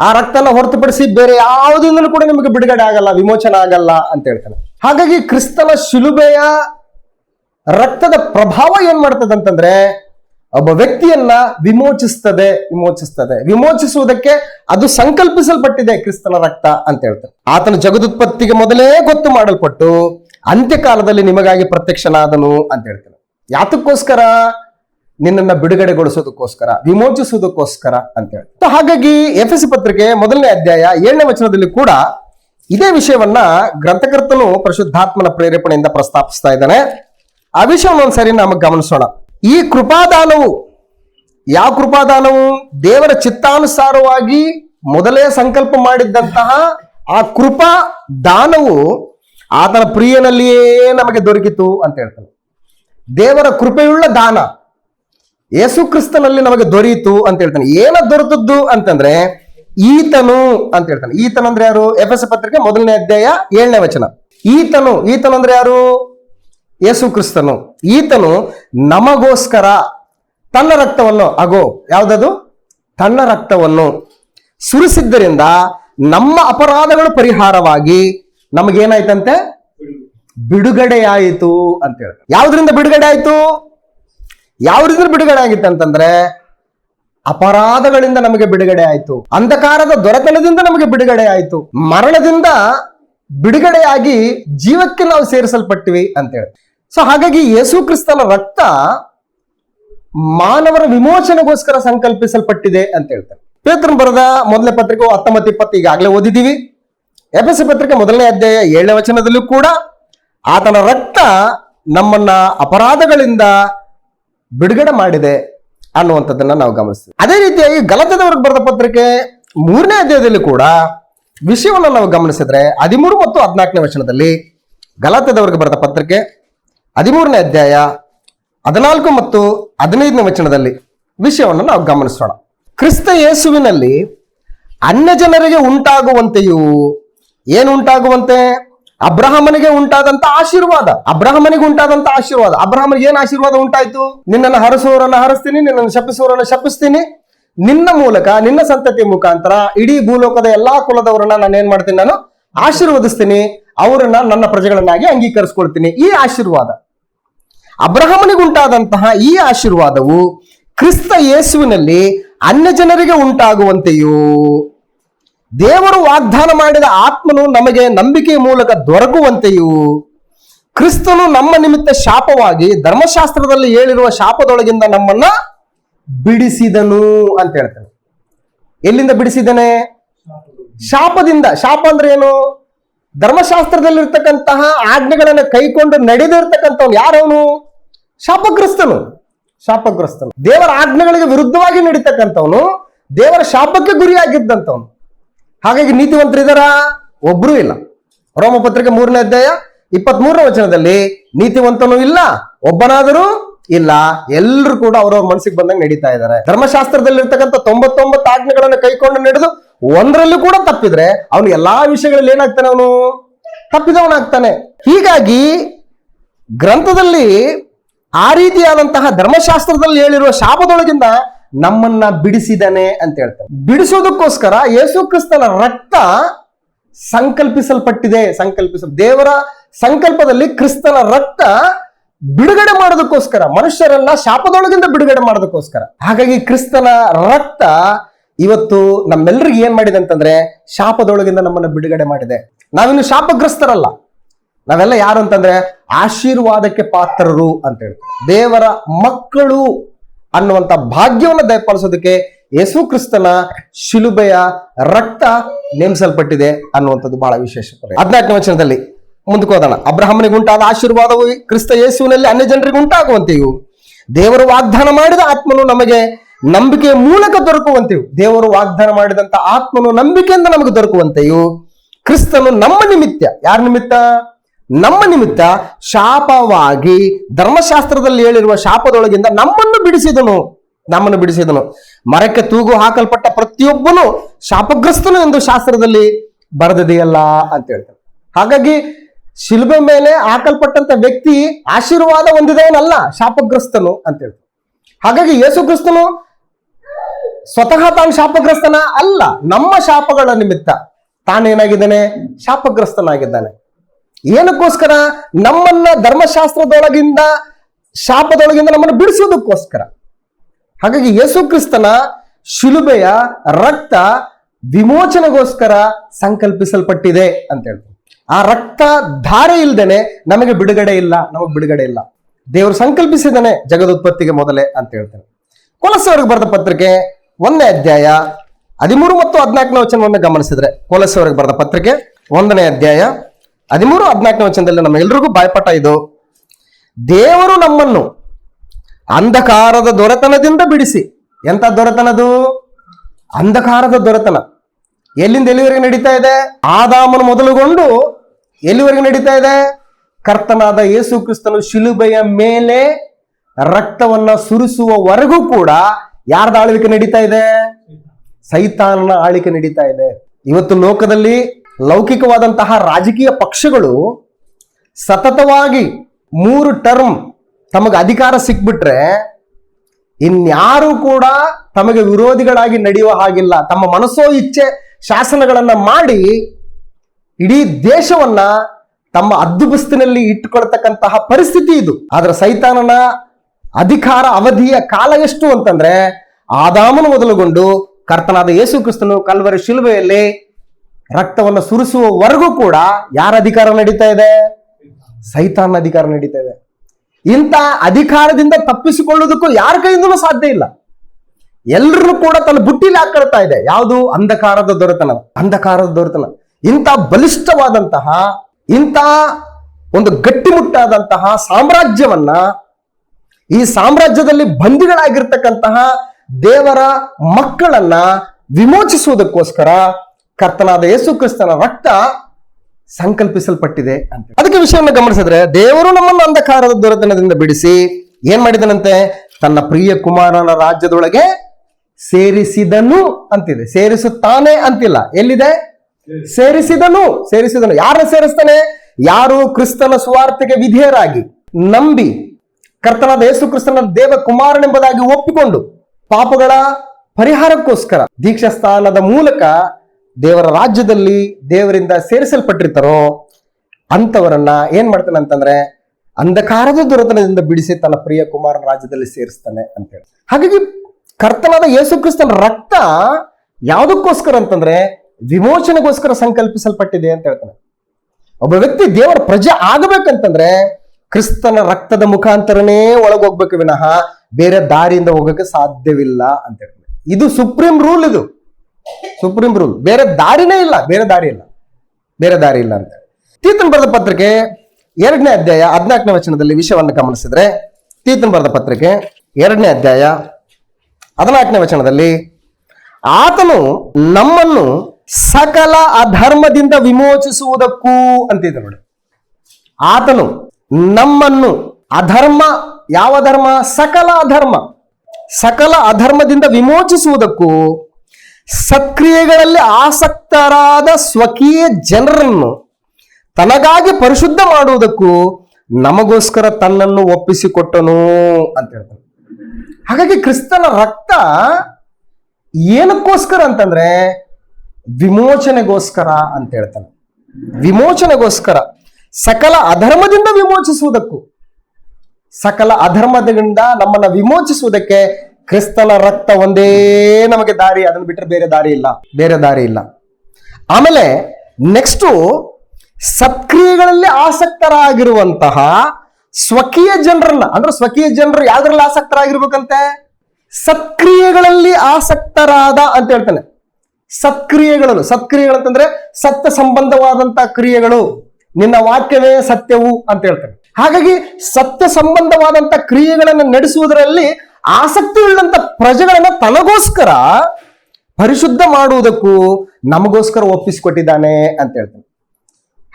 ಆ ರಕ್ತನ ಹೊರತುಪಡಿಸಿ ಬೇರೆ ಯಾವುದಿಂದಲೂ ಕೂಡ ನಿಮಗೆ ಬಿಡುಗಡೆ ಆಗಲ್ಲ, ವಿಮೋಚನೆ ಆಗಲ್ಲ ಅಂತ ಹೇಳ್ತಾನೆ. ಹಾಗಾಗಿ ಕ್ರಿಸ್ತನ ಶಿಲುಬೆಯ ರಕ್ತದ ಪ್ರಭಾವ ಏನ್ ಮಾಡ್ತದೆ ಅಂತಂದ್ರೆ, ಒಬ್ಬ ವ್ಯಕ್ತಿಯನ್ನ ವಿಮೋಚಿಸ್ತದೆ ವಿಮೋಚಿಸ್ತದೆ. ವಿಮೋಚಿಸುವುದಕ್ಕೆ ಅದು ಸಂಕಲ್ಪಿಸಲ್ಪಟ್ಟಿದೆ ಕ್ರಿಸ್ತನ ರಕ್ತ ಅಂತ ಹೇಳ್ತಾರೆ ಆತನ ಜಗದುತ್ಪತ್ತಿಗೆ ಮೊದಲೇ ಗೊತ್ತು ಮಾಡಲ್ಪಟ್ಟು ಅಂತ್ಯಕಾಲದಲ್ಲಿ ನಿಮಗಾಗಿ ಪ್ರತ್ಯಕ್ಷನಾದನು ಅಂತ ಹೇಳ್ತಾನೆ. ಯಾತಕ್ಕೋಸ್ಕರ? ನಿನ್ನನ್ನ ಬಿಡುಗಡೆಗೊಳಿಸೋದಕ್ಕೋಸ್ಕರ, ವಿಮೋಚಿಸೋದಕ್ಕೋಸ್ಕರ ಅಂತ ಹೇಳಿ ಹಾಗಾಗಿ ಎಫ್ ಎಸ್ ಪತ್ರಿಕೆ ಮೊದಲನೇ ಅಧ್ಯಾಯ ಏಳನೇ ವಚನದಲ್ಲಿ ಕೂಡ ಇದೇ ವಿಷಯವನ್ನ ಗ್ರಂಥಕರ್ತನು ಪರಿಶುದ್ಧಾತ್ಮನ ಪ್ರೇರೇಪಣೆಯಿಂದ ಪ್ರಸ್ತಾಪಿಸ್ತಾ ಇದ್ದಾನೆ. ಆ ವಿಷಯವನ್ನು ಒಂದ್ಸರಿ ನಮಗೆ ಗಮನಿಸೋಣ. ಈ ಕೃಪಾದಾನವು, ಯಾವ ಕೃಪಾದಾನವು? ದೇವರ ಚಿತ್ತಾನುಸಾರವಾಗಿ ಮೊದಲೇ ಸಂಕಲ್ಪ ಮಾಡಿದ್ದಂತಹ ಆ ಕೃಪಾ ದಾನವು ಆತನ ಪ್ರಿಯನಲ್ಲಿಯೇ ನಮಗೆ ದೊರಕಿತು ಅಂತ ಹೇಳ್ತಾನೆ. ದೇವರ ಕೃಪೆಯುಳ್ಳ ದಾನ. ಯೇಸು ಕ್ರಿಸ್ತನಲ್ಲಿ ನಮಗೆ ದೊರೀತು ಅಂತ ಹೇಳ್ತಾನೆ. ಏನ ದೊರೆತದ್ದು ಅಂತಂದ್ರೆ ಈತನು ಅಂತ ಹೇಳ್ತಾನೆ. ಈತನಂದ್ರೆ ಯಾರು? ಎಫ್ ಎಸ್ ಪತ್ರಿಕೆ ಮೊದಲನೇ ಅಧ್ಯಾಯ ಏಳನೇ ವಚನ. ಈತನು ಈತನು ಅಂದ್ರೆ ಯಾರು? ಯೇಸು ಕ್ರಿಸ್ತನು. ಈತನು ನಮಗೋಸ್ಕರ ತನ್ನ ರಕ್ತವನ್ನು ಅಗೋ ಯಾವ್ದದು? ತನ್ನ ರಕ್ತವನ್ನು ಸುರಿಸಿದ್ದರಿಂದ ನಮ್ಮ ಅಪರಾಧಗಳು ಪರಿಹಾರವಾಗಿ ನಮಗೇನಾಯ್ತಂತೆ? ಬಿಡುಗಡೆಯಾಯಿತು ಅಂತ ಹೇಳ್ತಾರೆ ಯಾವ್ದ್ರಿಂದ ಬಿಡುಗಡೆ ಆಯ್ತು ಯಾವ್ದ್ರಿಂದ ಬಿಡುಗಡೆ ಆಗಿತ್ತು ಅಂತಂದ್ರೆ ಅಪರಾಧಗಳಿಂದ ನಮಗೆ ಬಿಡುಗಡೆ ಆಯಿತು. ಅಂಧಕಾರದ ದೊರೆತನದಿಂದ ನಮಗೆ ಬಿಡುಗಡೆ ಆಯಿತು. ಮರಣದಿಂದ ಬಿಡುಗಡೆಯಾಗಿ ಜೀವಕ್ಕೆ ನಾವು ಸೇರಿಸಲ್ಪಟ್ಟಿವಿ ಅಂತ ಹೇಳಿ. ಸೊ ಹಾಗಾಗಿ ಯೇಸು ಕ್ರಿಸ್ತನ ರಕ್ತ ಮಾನವರ ವಿಮೋಚನೆಗೋಸ್ಕರ ಸಂಕಲ್ಪಿಸಲ್ಪಟ್ಟಿದೆ ಅಂತ ಹೇಳ್ತಾರೆ. ಪೇತ್ರನ್ ಬರೆದ ಮೊದಲ ಪತ್ರಿಕೆ ಹತ್ತೊಂಬತ್ತು ಇಪ್ಪತ್ತು ಈಗಾಗಲೇ ಓದಿದ್ದೀವಿ. ಎಫ್ ಪತ್ರಿಕೆ ಮೊದಲನೇ ಅಧ್ಯಾಯ ಏಳನೇ ವಚನದಲ್ಲೂ ಕೂಡ ಆತನ ರಕ್ತ ನಮ್ಮನ್ನ ಅಪರಾಧಗಳಿಂದ ಬಿಡುಗಡೆ ಮಾಡಿದೆ ಅನ್ನುವಂಥದ್ದನ್ನ ನಾವು ಗಮನಿಸ್ತೀವಿ. ಅದೇ ರೀತಿಯಾಗಿ ಗಲತದವರೆಗೆ ಬರೆದ ಪತ್ರಿಕೆ ಮೂರನೇ ಅಧ್ಯಾಯದಲ್ಲಿ ಕೂಡ ವಿಷಯವನ್ನು ನಾವು ಗಮನಿಸಿದ್ರೆ ಹದಿಮೂರು ಮತ್ತು ಹದಿನಾಲ್ಕನೇ ವಚನದಲ್ಲಿ ಗಲಾತ್ಯದವರೆಗೆ ಬರೆದ ಪತ್ರಿಕೆ ಹದಿಮೂರನೇ ಅಧ್ಯಾಯ ಹದಿನಾಲ್ಕು ಮತ್ತು ಹದಿನೈದನೇ ವಚನದಲ್ಲಿ ವಿಷಯವನ್ನು ನಾವು ಗಮನಿಸೋಣ. ಕ್ರಿಸ್ತ ಯೇಸುವಿನಲ್ಲಿ ಅನ್ಯ ಜನರಿಗೆ ಉಂಟಾಗುವಂತೆಯೂ ಏನು ಉಂಟಾಗುವಂತೆ ಅಬ್ರಹಮನಿಗೆ ಉಂಟಾದಂತ ಆಶೀರ್ವಾದ. ಅಬ್ರಹಮನಿಗೆ ಉಂಟಾದಂತ ಆಶೀರ್ವಾದ. ಅಬ್ರಹಮನಿಗೆ ಏನು ಆಶೀರ್ವಾದ ಉಂಟಾಯ್ತು? ನಿನ್ನನ್ನು ಹರಸುವವರನ್ನ ಹರಸ್ತೀನಿ, ನಿನ್ನನ್ನು ಶಪಿಸುವವರನ್ನ ಶಪಿಸ್ತೀನಿ. ನಿನ್ನ ಮೂಲಕ, ನಿನ್ನ ಸಂತತಿ ಮುಖಾಂತರ ಇಡೀ ಭೂಲೋಕದ ಎಲ್ಲಾ ಕುಲದವರನ್ನ ನಾನು ಏನ್ ಮಾಡ್ತೀನಿ ನಾನು? ಆಶೀರ್ವದಿಸ್ತೀನಿ. ಅವರನ್ನ ನನ್ನ ಪ್ರಜೆಗಳನ್ನಾಗಿ ಅಂಗೀಕರಿಸ್ಕೊಳ್ತೀನಿ. ಈ ಆಶೀರ್ವಾದ. ಅಬ್ರಹಮನಿಗುಂಟಾದಂತಹ ಈ ಆಶೀರ್ವಾದವು ಕ್ರಿಸ್ತ ಯೇಸುವಿನಲ್ಲಿ ಅನ್ಯ ಜನರಿಗೆ ಉಂಟಾಗುವಂತೆಯೂ ದೇವರು ವಾಗ್ದಾನ ಮಾಡಿದ ಆತ್ಮನು ನಮಗೆ ನಂಬಿಕೆಯ ಮೂಲಕ ದೊರಕುವಂತೆಯೂ ಕ್ರಿಸ್ತನು ನಮ್ಮ ನಿಮಿತ್ತ ಶಾಪವಾಗಿ ಧರ್ಮಶಾಸ್ತ್ರದಲ್ಲಿ ಹೇಳಿರುವ ಶಾಪದೊಳಗಿಂದ ನಮ್ಮನ್ನ ಬಿಡಿಸಿದನು ಅಂತ ಹೇಳ್ತಾನೆ. ಎಲ್ಲಿಂದ ಬಿಡಿಸಿದನೆ ಶಾಪದಿಂದ. ಶಾಪ ಅಂದ್ರೆ ಏನು? ಧರ್ಮಶಾಸ್ತ್ರದಲ್ಲಿರ್ತಕ್ಕಂತಹ ಆಜ್ಞೆಗಳನ್ನು ಕೈಕೊಂಡು ನಡೆದಿರ್ತಕ್ಕಂಥವ್ನು ಯಾರವನು? ಶಾಪಗ್ರಸ್ತನು. ಶಾಪಗ್ರಸ್ತನು. ದೇವರ ಆಜ್ಞೆಗಳಿಗೆ ವಿರುದ್ಧವಾಗಿ ನಡೀತಕ್ಕಂಥವನು, ದೇವರ ಶಾಪಕ್ಕೆ ಗುರಿಯಾಗಿದ್ದಂಥವನು. ಹಾಗಾಗಿ ನೀತಿವಂತರಿದಾರ ಒಬ್ರು ಇಲ್ಲ. ರೋಮಪತ್ರಿಕೆ ಮೂರನೇ ಅಧ್ಯಾಯ ಇಪ್ಪತ್ತ್ ಮೂರನೇ ವಚನದಲ್ಲಿ ನೀತಿವಂತನೂ ಇಲ್ಲ, ಒಬ್ಬನಾದರೂ ಇಲ್ಲ. ಎಲ್ಲರೂ ಕೂಡ ಅವ್ರವ್ರ ಮನಸ್ಸಿಗೆ ಬಂದಂಗೆ ನಡೀತಾ ಇದ್ದಾರೆ. ಧರ್ಮಶಾಸ್ತ್ರದಲ್ಲಿ ಇರ್ತಕ್ಕಂಥ ತೊಂಬತ್ತೊಂಬತ್ತು ಆಜ್ಞೆಗಳನ್ನು ಕೈಕೊಂಡು ನಡೆದು ಒಂದರಲ್ಲೂ ಕೂಡ ತಪ್ಪಿದ್ರೆ ಅವನು ಎಲ್ಲಾ ವಿಷಯಗಳಲ್ಲಿ ಏನಾಗ್ತಾನೆ ಅವನು? ತಪ್ಪಿದವನಾಗ್ತಾನೆ. ಹೀಗಾಗಿ ಗ್ರಂಥದಲ್ಲಿ ಆ ರೀತಿಯಾದಂತಹ ಧರ್ಮಶಾಸ್ತ್ರದಲ್ಲಿ ಹೇಳಿರುವ ಶಾಪದೊಳಗಿಂದ ನಮ್ಮನ್ನ ಬಿಡಿಸಿದಾನೆ ಅಂತ ಹೇಳ್ತಾರೆ. ಬಿಡಿಸೋದಕ್ಕೋಸ್ಕರ ಯೇಸು ಕ್ರಿಸ್ತನ ರಕ್ತ ಸಂಕಲ್ಪಿಸಲ್ಪಟ್ಟಿದೆ ಸಂಕಲ್ಪಿಸ ದೇವರ ಸಂಕಲ್ಪದಲ್ಲಿ ಕ್ರಿಸ್ತನ ರಕ್ತ ಬಿಡುಗಡೆ ಮಾಡೋದಕ್ಕೋಸ್ಕರ ಮನುಷ್ಯರನ್ನ ಶಾಪದೊಳಗಿಂದ ಬಿಡುಗಡೆ ಮಾಡೋದಕ್ಕೋಸ್ಕರ. ಹಾಗಾಗಿ ಕ್ರಿಸ್ತನ ರಕ್ತ ಇವತ್ತು ನಮ್ಮೆಲ್ಲರಿಗೆ ಏನ್ ಮಾಡಿದೆ ಅಂತಂದ್ರೆ ಶಾಪದೊಳಗಿಂದ ನಮ್ಮನ್ನ ಬಿಡುಗಡೆ ಮಾಡಿದೆ. ನಾವಿನ್ನು ಶಾಪಗ್ರಸ್ತರಲ್ಲ. ನಾವೆಲ್ಲ ಯಾರು ಅಂತಂದ್ರೆ ಆಶೀರ್ವಾದಕ್ಕೆ ಪಾತ್ರರು ಅಂತ ಹೇಳ್ತಾರೆ. ದೇವರ ಮಕ್ಕಳು ಅನ್ನುವಂತ ಭಾಗ್ಯವನ್ನು ದಯಪಾಲಿಸೋದಕ್ಕೆ ಯೇಸು ಕ್ರಿಸ್ತನ ಶಿಲುಬೆಯ ರಕ್ತ ನೇಮಿಸಲ್ಪಟ್ಟಿದೆ ಅನ್ನುವಂಥದ್ದು ಬಹಳ ವಿಶೇಷ ಹದಿನಾಲ್ಕನೇ ವಚನದಲ್ಲಿ ಮುಂದಕ್ಕೆ ಹೋಗೋಣ. ಅಬ್ರಹಮನಿಗೆ ಉಂಟಾದ ಆಶೀರ್ವಾದವು ಕ್ರಿಸ್ತ ಯೇಸುವಿನಲ್ಲಿ ಅನ್ಯ ಜನರಿಗೆ ಉಂಟಾಗುವಂತೆಯೂ, ದೇವರು ವಾಗ್ದಾನ ಮಾಡಿದ ಆತ್ಮನು ನಮಗೆ ನಂಬಿಕೆಯ ಮೂಲಕ ದೊರಕುವಂತೆಯೂ, ದೇವರು ವಾಗ್ದಾನ ಮಾಡಿದಂತ ಆತ್ಮನು ನಂಬಿಕೆಯಿಂದ ನಮಗೆ ದೊರಕುವಂತೆಯೂ, ಕ್ರಿಸ್ತನು ನಮ್ಮ ನಿಮಿತ್ತ, ಯಾರ ನಿಮಿತ್ತ? ನಮ್ಮ ನಿಮಿತ್ತ ಶಾಪವಾಗಿ ಧರ್ಮಶಾಸ್ತ್ರದಲ್ಲಿ ಹೇಳಿರುವ ಶಾಪದೊಳಗಿಂದ ನಮ್ಮನ್ನು ಬಿಡಿಸಿದನು. ನಮ್ಮನ್ನು ಬಿಡಿಸಿದನು. ಮರಕ್ಕೆ ತೂಗು ಹಾಕಲ್ಪಟ್ಟ ಪ್ರತಿಯೊಬ್ಬನು ಶಾಪಗ್ರಸ್ತನು ಎಂದು ಶಾಸ್ತ್ರದಲ್ಲಿ ಬರೆದಿದೆಯಲ್ಲ ಅಂತ ಹೇಳ್ತಾರೆ. ಹಾಗಾಗಿ ಶಿಲ್ಬೆ ಮೇಲೆ ಹಾಕಲ್ಪಟ್ಟಂತ ವ್ಯಕ್ತಿ ಆಶೀರ್ವಾದ ಹೊಂದಿದವನಲ್ಲ, ಶಾಪಗ್ರಸ್ತನು ಅಂತ ಹೇಳ್ತಾರೆ. ಹಾಗಾಗಿ ಯೇಸು ಕ್ರಿಸ್ತನು ಸ್ವತಃ ತಾನು ಶಾಪಗ್ರಸ್ತನ ಅಲ್ಲ, ನಮ್ಮ ಶಾಪಗಳ ನಿಮಿತ್ತ ತಾನೇನಾಗಿದ್ದಾನೆ? ಶಾಪಗ್ರಸ್ತನಾಗಿದ್ದಾನೆ. ಏನಕ್ಕೋಸ್ಕರ? ನಮ್ಮನ್ನ ಧರ್ಮಶಾಸ್ತ್ರದೊಳಗಿಂದ, ಶಾಪದೊಳಗಿಂದ ನಮ್ಮನ್ನು ಬಿಡಿಸೋದಕ್ಕೋಸ್ಕರ. ಹಾಗಾಗಿ ಯೇಸು ಕ್ರಿಸ್ತನ ಶಿಲುಬೆಯ ರಕ್ತ ವಿಮೋಚನೆಗೋಸ್ಕರ ಸಂಕಲ್ಪಿಸಲ್ಪಟ್ಟಿದೆ ಅಂತ ಹೇಳ್ತಾರೆ. ಆ ರಕ್ತ ಧಾರೆ ಇಲ್ದೇನೆ ನಮಗೆ ಬಿಡುಗಡೆ ಇಲ್ಲ, ನಮಗೆ ಬಿಡುಗಡೆ ಇಲ್ಲ. ದೇವರು ಸಂಕಲ್ಪಿಸಿದನೆ ಜಗದುತ್ಪತ್ತಿಗೆ ಮೊದಲೇ ಅಂತ ಹೇಳ್ತಾರೆ. ಕೊಲಸವರೆಗೆ ಬರೆದ ಪತ್ರಿಕೆ ಒಂದನೇ ಅಧ್ಯಾಯ ಹದಿಮೂರು ಮತ್ತು ಹದಿನಾಲ್ಕನೇ ವಚನವನ್ನು ಗಮನಿಸಿದ್ರೆ. ಕೊಲಸವರೆಗೆ ಬರೆದ ಪತ್ರಿಕೆ ಒಂದನೇ ಅಧ್ಯಾಯ ಹದಿಮೂರು ಹದಿನಾಲ್ಕನೇ ವಚನದಲ್ಲಿ ನಮ್ಮೆಲ್ರಿಗೂ ಭಯಪಟ್ಟ ಇದು. ದೇವರು ನಮ್ಮನ್ನು ಅಂಧಕಾರದ ದೊರೆತನದಿಂದ ಬಿಡಿಸಿ. ಎಂತ ದೊರೆತನದು? ಅಂಧಕಾರದ ದೊರೆತನ. ಎಲ್ಲಿಂದ ಎಲ್ಲಿವರೆಗೆ ನಡೀತಾ ಇದೆ? ಆದಾಮನು ಮೊದಲುಗೊಂಡು ಎಲ್ಲಿವರೆಗೆ ನಡೀತಾ ಇದೆ? ಕರ್ತನಾದ ಯೇಸು ಕ್ರಿಸ್ತನು ಶಿಲುಬೆಯ ಮೇಲೆ ರಕ್ತವನ್ನ ಸುರಿಸುವವರೆಗೂ ಕೂಡ ಯಾರ್ದ ಆಳ್ವಿಕೆ ನಡೀತಾ ಇದೆ? ಸೈತಾನನ ಆಳ್ವಿಕೆ ನಡೀತಾ ಇದೆ. ಇವತ್ತು ಲೋಕದಲ್ಲಿ ಲೌಕಿಕವಾದಂತಹ ರಾಜಕೀಯ ಪಕ್ಷಗಳು ಸತತವಾಗಿ ಮೂರು ಟರ್ಮ್ ತಮಗೆ ಅಧಿಕಾರ ಸಿಕ್ಬಿಟ್ರೆ ಇನ್ಯಾರು ಕೂಡ ತಮಗೆ ವಿರೋಧಿಗಳಾಗಿ ನಡೆಯುವ ಹಾಗಿಲ್ಲ. ತಮ್ಮ ಮನಸ್ಸೋ ಇಚ್ಛೆ ಶಾಸನಗಳನ್ನು ಮಾಡಿ ಇಡೀ ದೇಶವನ್ನ ತಮ್ಮ ಅದ್ದುಬಸ್ತಿನಲ್ಲಿ ಇಟ್ಟುಕೊಳ್ತಕ್ಕಂತಹ ಪರಿಸ್ಥಿತಿ ಇದು. ಆದ್ರೆ ಸೈತಾನನ ಅಧಿಕಾರ ಅವಧಿಯ ಕಾಲ ಎಷ್ಟು ಅಂತಂದ್ರೆ ಆದಾಮನು ಮೊದಲುಗೊಂಡು ಕರ್ತನಾದ ಯೇಸು ಕ್ರಿಸ್ತನು ಕಲ್ವರಿ ಶಿಲುಬೆಯಲ್ಲಿ ರಕ್ತವನ್ನು ಸುರಿಸುವವರೆಗೂ ಕೂಡ ಯಾರ ಅಧಿಕಾರ ನಡೀತಾ ಇದೆ? ಸೈತಾನ ಅಧಿಕಾರ ನಡೀತಾ ಇದೆ. ಇಂಥ ಅಧಿಕಾರದಿಂದ ತಪ್ಪಿಸಿಕೊಳ್ಳೋದಕ್ಕೂ ಯಾರ ಕೈಯಿಂದಲೂ ಸಾಧ್ಯ ಇಲ್ಲ. ಎಲ್ಲರೂ ಕೂಡ ತನ್ನ ಬುಟ್ಟಿಲಿ ಹಾಕೊಳ್ತಾ ಇದೆ. ಯಾವುದು? ಅಂಧಕಾರದ ದೊರೆತನ. ಅಂಧಕಾರದ ದೊರೆತನ. ಇಂಥ ಬಲಿಷ್ಠವಾದಂತಹ, ಇಂಥ ಒಂದು ಗಟ್ಟಿಮುಟ್ಟಾದಂತಹ ಸಾಮ್ರಾಜ್ಯವನ್ನ ಈ ಸಾಮ್ರಾಜ್ಯದಲ್ಲಿ ಬಂದಿಗಳಾಗಿರ್ತಕ್ಕಂತಹ ದೇವರ ಮಕ್ಕಳನ್ನ ವಿಮೋಚಿಸುವುದಕ್ಕೋಸ್ಕರ ಕರ್ತನಾದ ಯೇಸು ಕ್ರಿಸ್ತನ ರಕ್ತ ಸಂಕಲ್ಪಿಸಲ್ಪಟ್ಟಿದೆ ಅಂತ ಅದಕ್ಕೆ ವಿಷಯವನ್ನು ಗಮನಿಸಿದ್ರೆ ದೇವರು ನಮ್ಮನ್ನು ಅಂಧಕಾರದ ದುರದನದಿಂದ ಬಿಡಿಸಿ ಏನ್ ಮಾಡಿದನಂತೆ? ತನ್ನ ಪ್ರಿಯ ಕುಮಾರನ ರಾಜ್ಯದೊಳಗೆ ಸೇರಿಸಿದನು ಅಂತಿದೆ. ಸೇರಿಸುತ್ತಾನೆ ಅಂತಿಲ್ಲ. ಎಲ್ಲಿದೆ? ಸೇರಿಸಿದನು. ಸೇರಿಸಿದನು. ಯಾರನ್ನ ಸೇರಿಸ್ತಾನೆ? ಯಾರು ಕ್ರಿಸ್ತನ ಸ್ವಾರ್ಥಕ್ಕೆ ವಿಧೇಯರಾಗಿ ನಂಬಿ ಕರ್ತನಾದ ಯೇಸು ಕ್ರಿಸ್ತನ ದೇವ ಕುಮಾರನೆಂಬುದಾಗಿ ಒಪ್ಪಿಕೊಂಡು ಪಾಪಗಳ ಪರಿಹಾರಕ್ಕೋಸ್ಕರ ದೀಕ್ಷಾ ಸ್ಥಾನದ ಮೂಲಕ ದೇವರ ರಾಜ್ಯದಲ್ಲಿ ದೇವರಿಂದ ಸೇರಿಸಲ್ಪಟ್ಟಿರ್ತಾರೋ ಅಂತವರನ್ನ ಏನ್ ಮಾಡ್ತಾನೆ ಅಂತಂದ್ರೆ ಅಂಧಕಾರದ ದುರತನದಿಂದ ಬಿಡಿಸಿ ತನ್ನ ಪ್ರಿಯ ಕುಮಾರನ ರಾಜ್ಯದಲ್ಲಿ ಸೇರಿಸ್ತಾನೆ ಅಂತ ಹೇಳಿ. ಹಾಗಾಗಿ ಕರ್ತನಾದ ಯೇಸು ಕ್ರಿಸ್ತನ ರಕ್ತ ಯಾವುದಕ್ಕೋಸ್ಕರ ಅಂತಂದ್ರೆ ವಿಮೋಚನೆಗೋಸ್ಕರ ಸಂಕಲ್ಪಿಸಲ್ಪಟ್ಟಿದೆ ಅಂತ ಹೇಳ್ತಾನೆ. ಒಬ್ಬ ವ್ಯಕ್ತಿ ದೇವರ ಪ್ರಜೆ ಆಗಬೇಕಂತಂದ್ರೆ ಕ್ರಿಸ್ತನ ರಕ್ತದ ಮುಖಾಂತರನೇ ಒಳಗೋಗ್ಬೇಕು ವಿನಃ ಬೇರೆ ದಾರಿಯಿಂದ ಹೋಗಕ್ಕೆ ಸಾಧ್ಯವಿಲ್ಲ ಅಂತ ಹೇಳ್ತಾನೆ. ಇದು ಸುಪ್ರೀಂ ರೂಲ್ ಇದು. Supreme rule. ಬೇರೆ ದಾರಿನೇ ಇಲ್ಲ, ಬೇರೆ ದಾರಿ ಇಲ್ಲ, ಬೇರೆ ದಾರಿ ಇಲ್ಲ ಅಂತ. ತೀತನ್ ಬರೆದ ಪತ್ರಿಕೆ ಎರಡನೇ ಅಧ್ಯಾಯ ಹದಿನಾಲ್ಕನೇ ವಚನದಲ್ಲಿ ವಿಷಯವನ್ನು ಗಮನಿಸಿದ್ರೆ, ತೀತನ್ ಬರೆದ ಪತ್ರಿಕೆ ಎರಡನೇ ಅಧ್ಯಾಯ ಹದಿನಾಲ್ಕನೇ ವಚನದಲ್ಲಿ, ಆತನು ನಮ್ಮನ್ನು ಸಕಲ ಅಧರ್ಮದಿಂದ ವಿಮೋಚಿಸುವುದಕ್ಕೂ ಅಂತಿದ್ದ ನೋಡಿ. ಆತನು ನಮ್ಮನ್ನು ಅಧರ್ಮ, ಯಾವ ಧರ್ಮ ಸಕಲ ಅಧರ್ಮ. ಸಕಲ ಅಧರ್ಮದಿಂದ ವಿಮೋಚಿಸುವುದಕ್ಕೂ ಸಕ್ರಿಯೆಗಳಲ್ಲಿ ಆಸಕ್ತರಾದ ಸ್ವಕೀಯ ಜನರನ್ನು ತನಗಾಗಿ ಪರಿಶುದ್ಧ ಮಾಡುವುದಕ್ಕೂ ನಮಗೋಸ್ಕರ ತನ್ನನ್ನು ಒಪ್ಪಿಸಿಕೊಟ್ಟನು ಅಂತ ಹೇಳ್ತಾನೆ ಹಾಗಾಗಿ ಕ್ರಿಸ್ತನ ರಕ್ತ ಏನಕ್ಕೋಸ್ಕರ ಅಂತಂದ್ರೆ ವಿಮೋಚನೆಗೋಸ್ಕರ ಅಂತ ಹೇಳ್ತಾನೆ. ವಿಮೋಚನೆಗೋಸ್ಕರ ಸಕಲ ಅಧರ್ಮದಿಂದ ವಿಮೋಚಿಸುವುದಕ್ಕೂ, ಸಕಲ ಅಧರ್ಮದಿಂದ ನಮ್ಮನ್ನ ವಿಮೋಚಿಸುವುದಕ್ಕೆ ಕ್ರಿಸ್ತನ ರಕ್ತ ಒಂದೇ ನಮಗೆ ದಾರಿ, ಅದನ್ನು ಬಿಟ್ಟರೆ ಬೇರೆ ದಾರಿ ಇಲ್ಲ. ಬೇರೆ ದಾರಿ ಇಲ್ಲ. ಆಮೇಲೆ ನೆಕ್ಸ್ಟು ಸತ್ಕ್ರಿಯೆಗಳಲ್ಲಿ ಆಸಕ್ತರಾಗಿರುವಂತಹ ಸ್ವಕೀಯ ಜನರನ್ನ, ಅಂದ್ರೆ ಸ್ವಕೀಯ ಜನರು ಯಾವ್ದ್ರಲ್ಲಿ ಆಸಕ್ತರಾಗಿರ್ಬೇಕಂತೆ? ಸತ್ಕ್ರಿಯೆಗಳಲ್ಲಿ ಆಸಕ್ತರಾದ ಅಂತ ಹೇಳ್ತಾನೆ. ಸತ್ಕ್ರಿಯೆಗಳನ್ನು, ಸತ್ಕ್ರಿಯೆಗಳು ಅಂತಂದ್ರೆ ಸತ್ಯ ಸಂಬಂಧವಾದಂತಹ ಕ್ರಿಯೆಗಳು. ನಿನ್ನ ವಾಕ್ಯವೇ ಸತ್ಯವು ಅಂತ ಹೇಳ್ತಾನೆ. ಹಾಗಾಗಿ ಸತ್ಯ ಸಂಬಂಧವಾದಂತಹ ಕ್ರಿಯೆಗಳನ್ನು ನಡೆಸುವುದರಲ್ಲಿ ಆಸಕ್ತಿ ಉಳ್ಳಂತ ಪ್ರಜೆಗಳನ್ನ ತನಗೋಸ್ಕರ ಪರಿಶುದ್ಧ ಮಾಡುವುದಕ್ಕೂ ನಮಗೋಸ್ಕರ ಒಪ್ಪಿಸಿಕೊಟ್ಟಿದ್ದಾನೆ ಅಂತ ಹೇಳ್ತಾನೆ.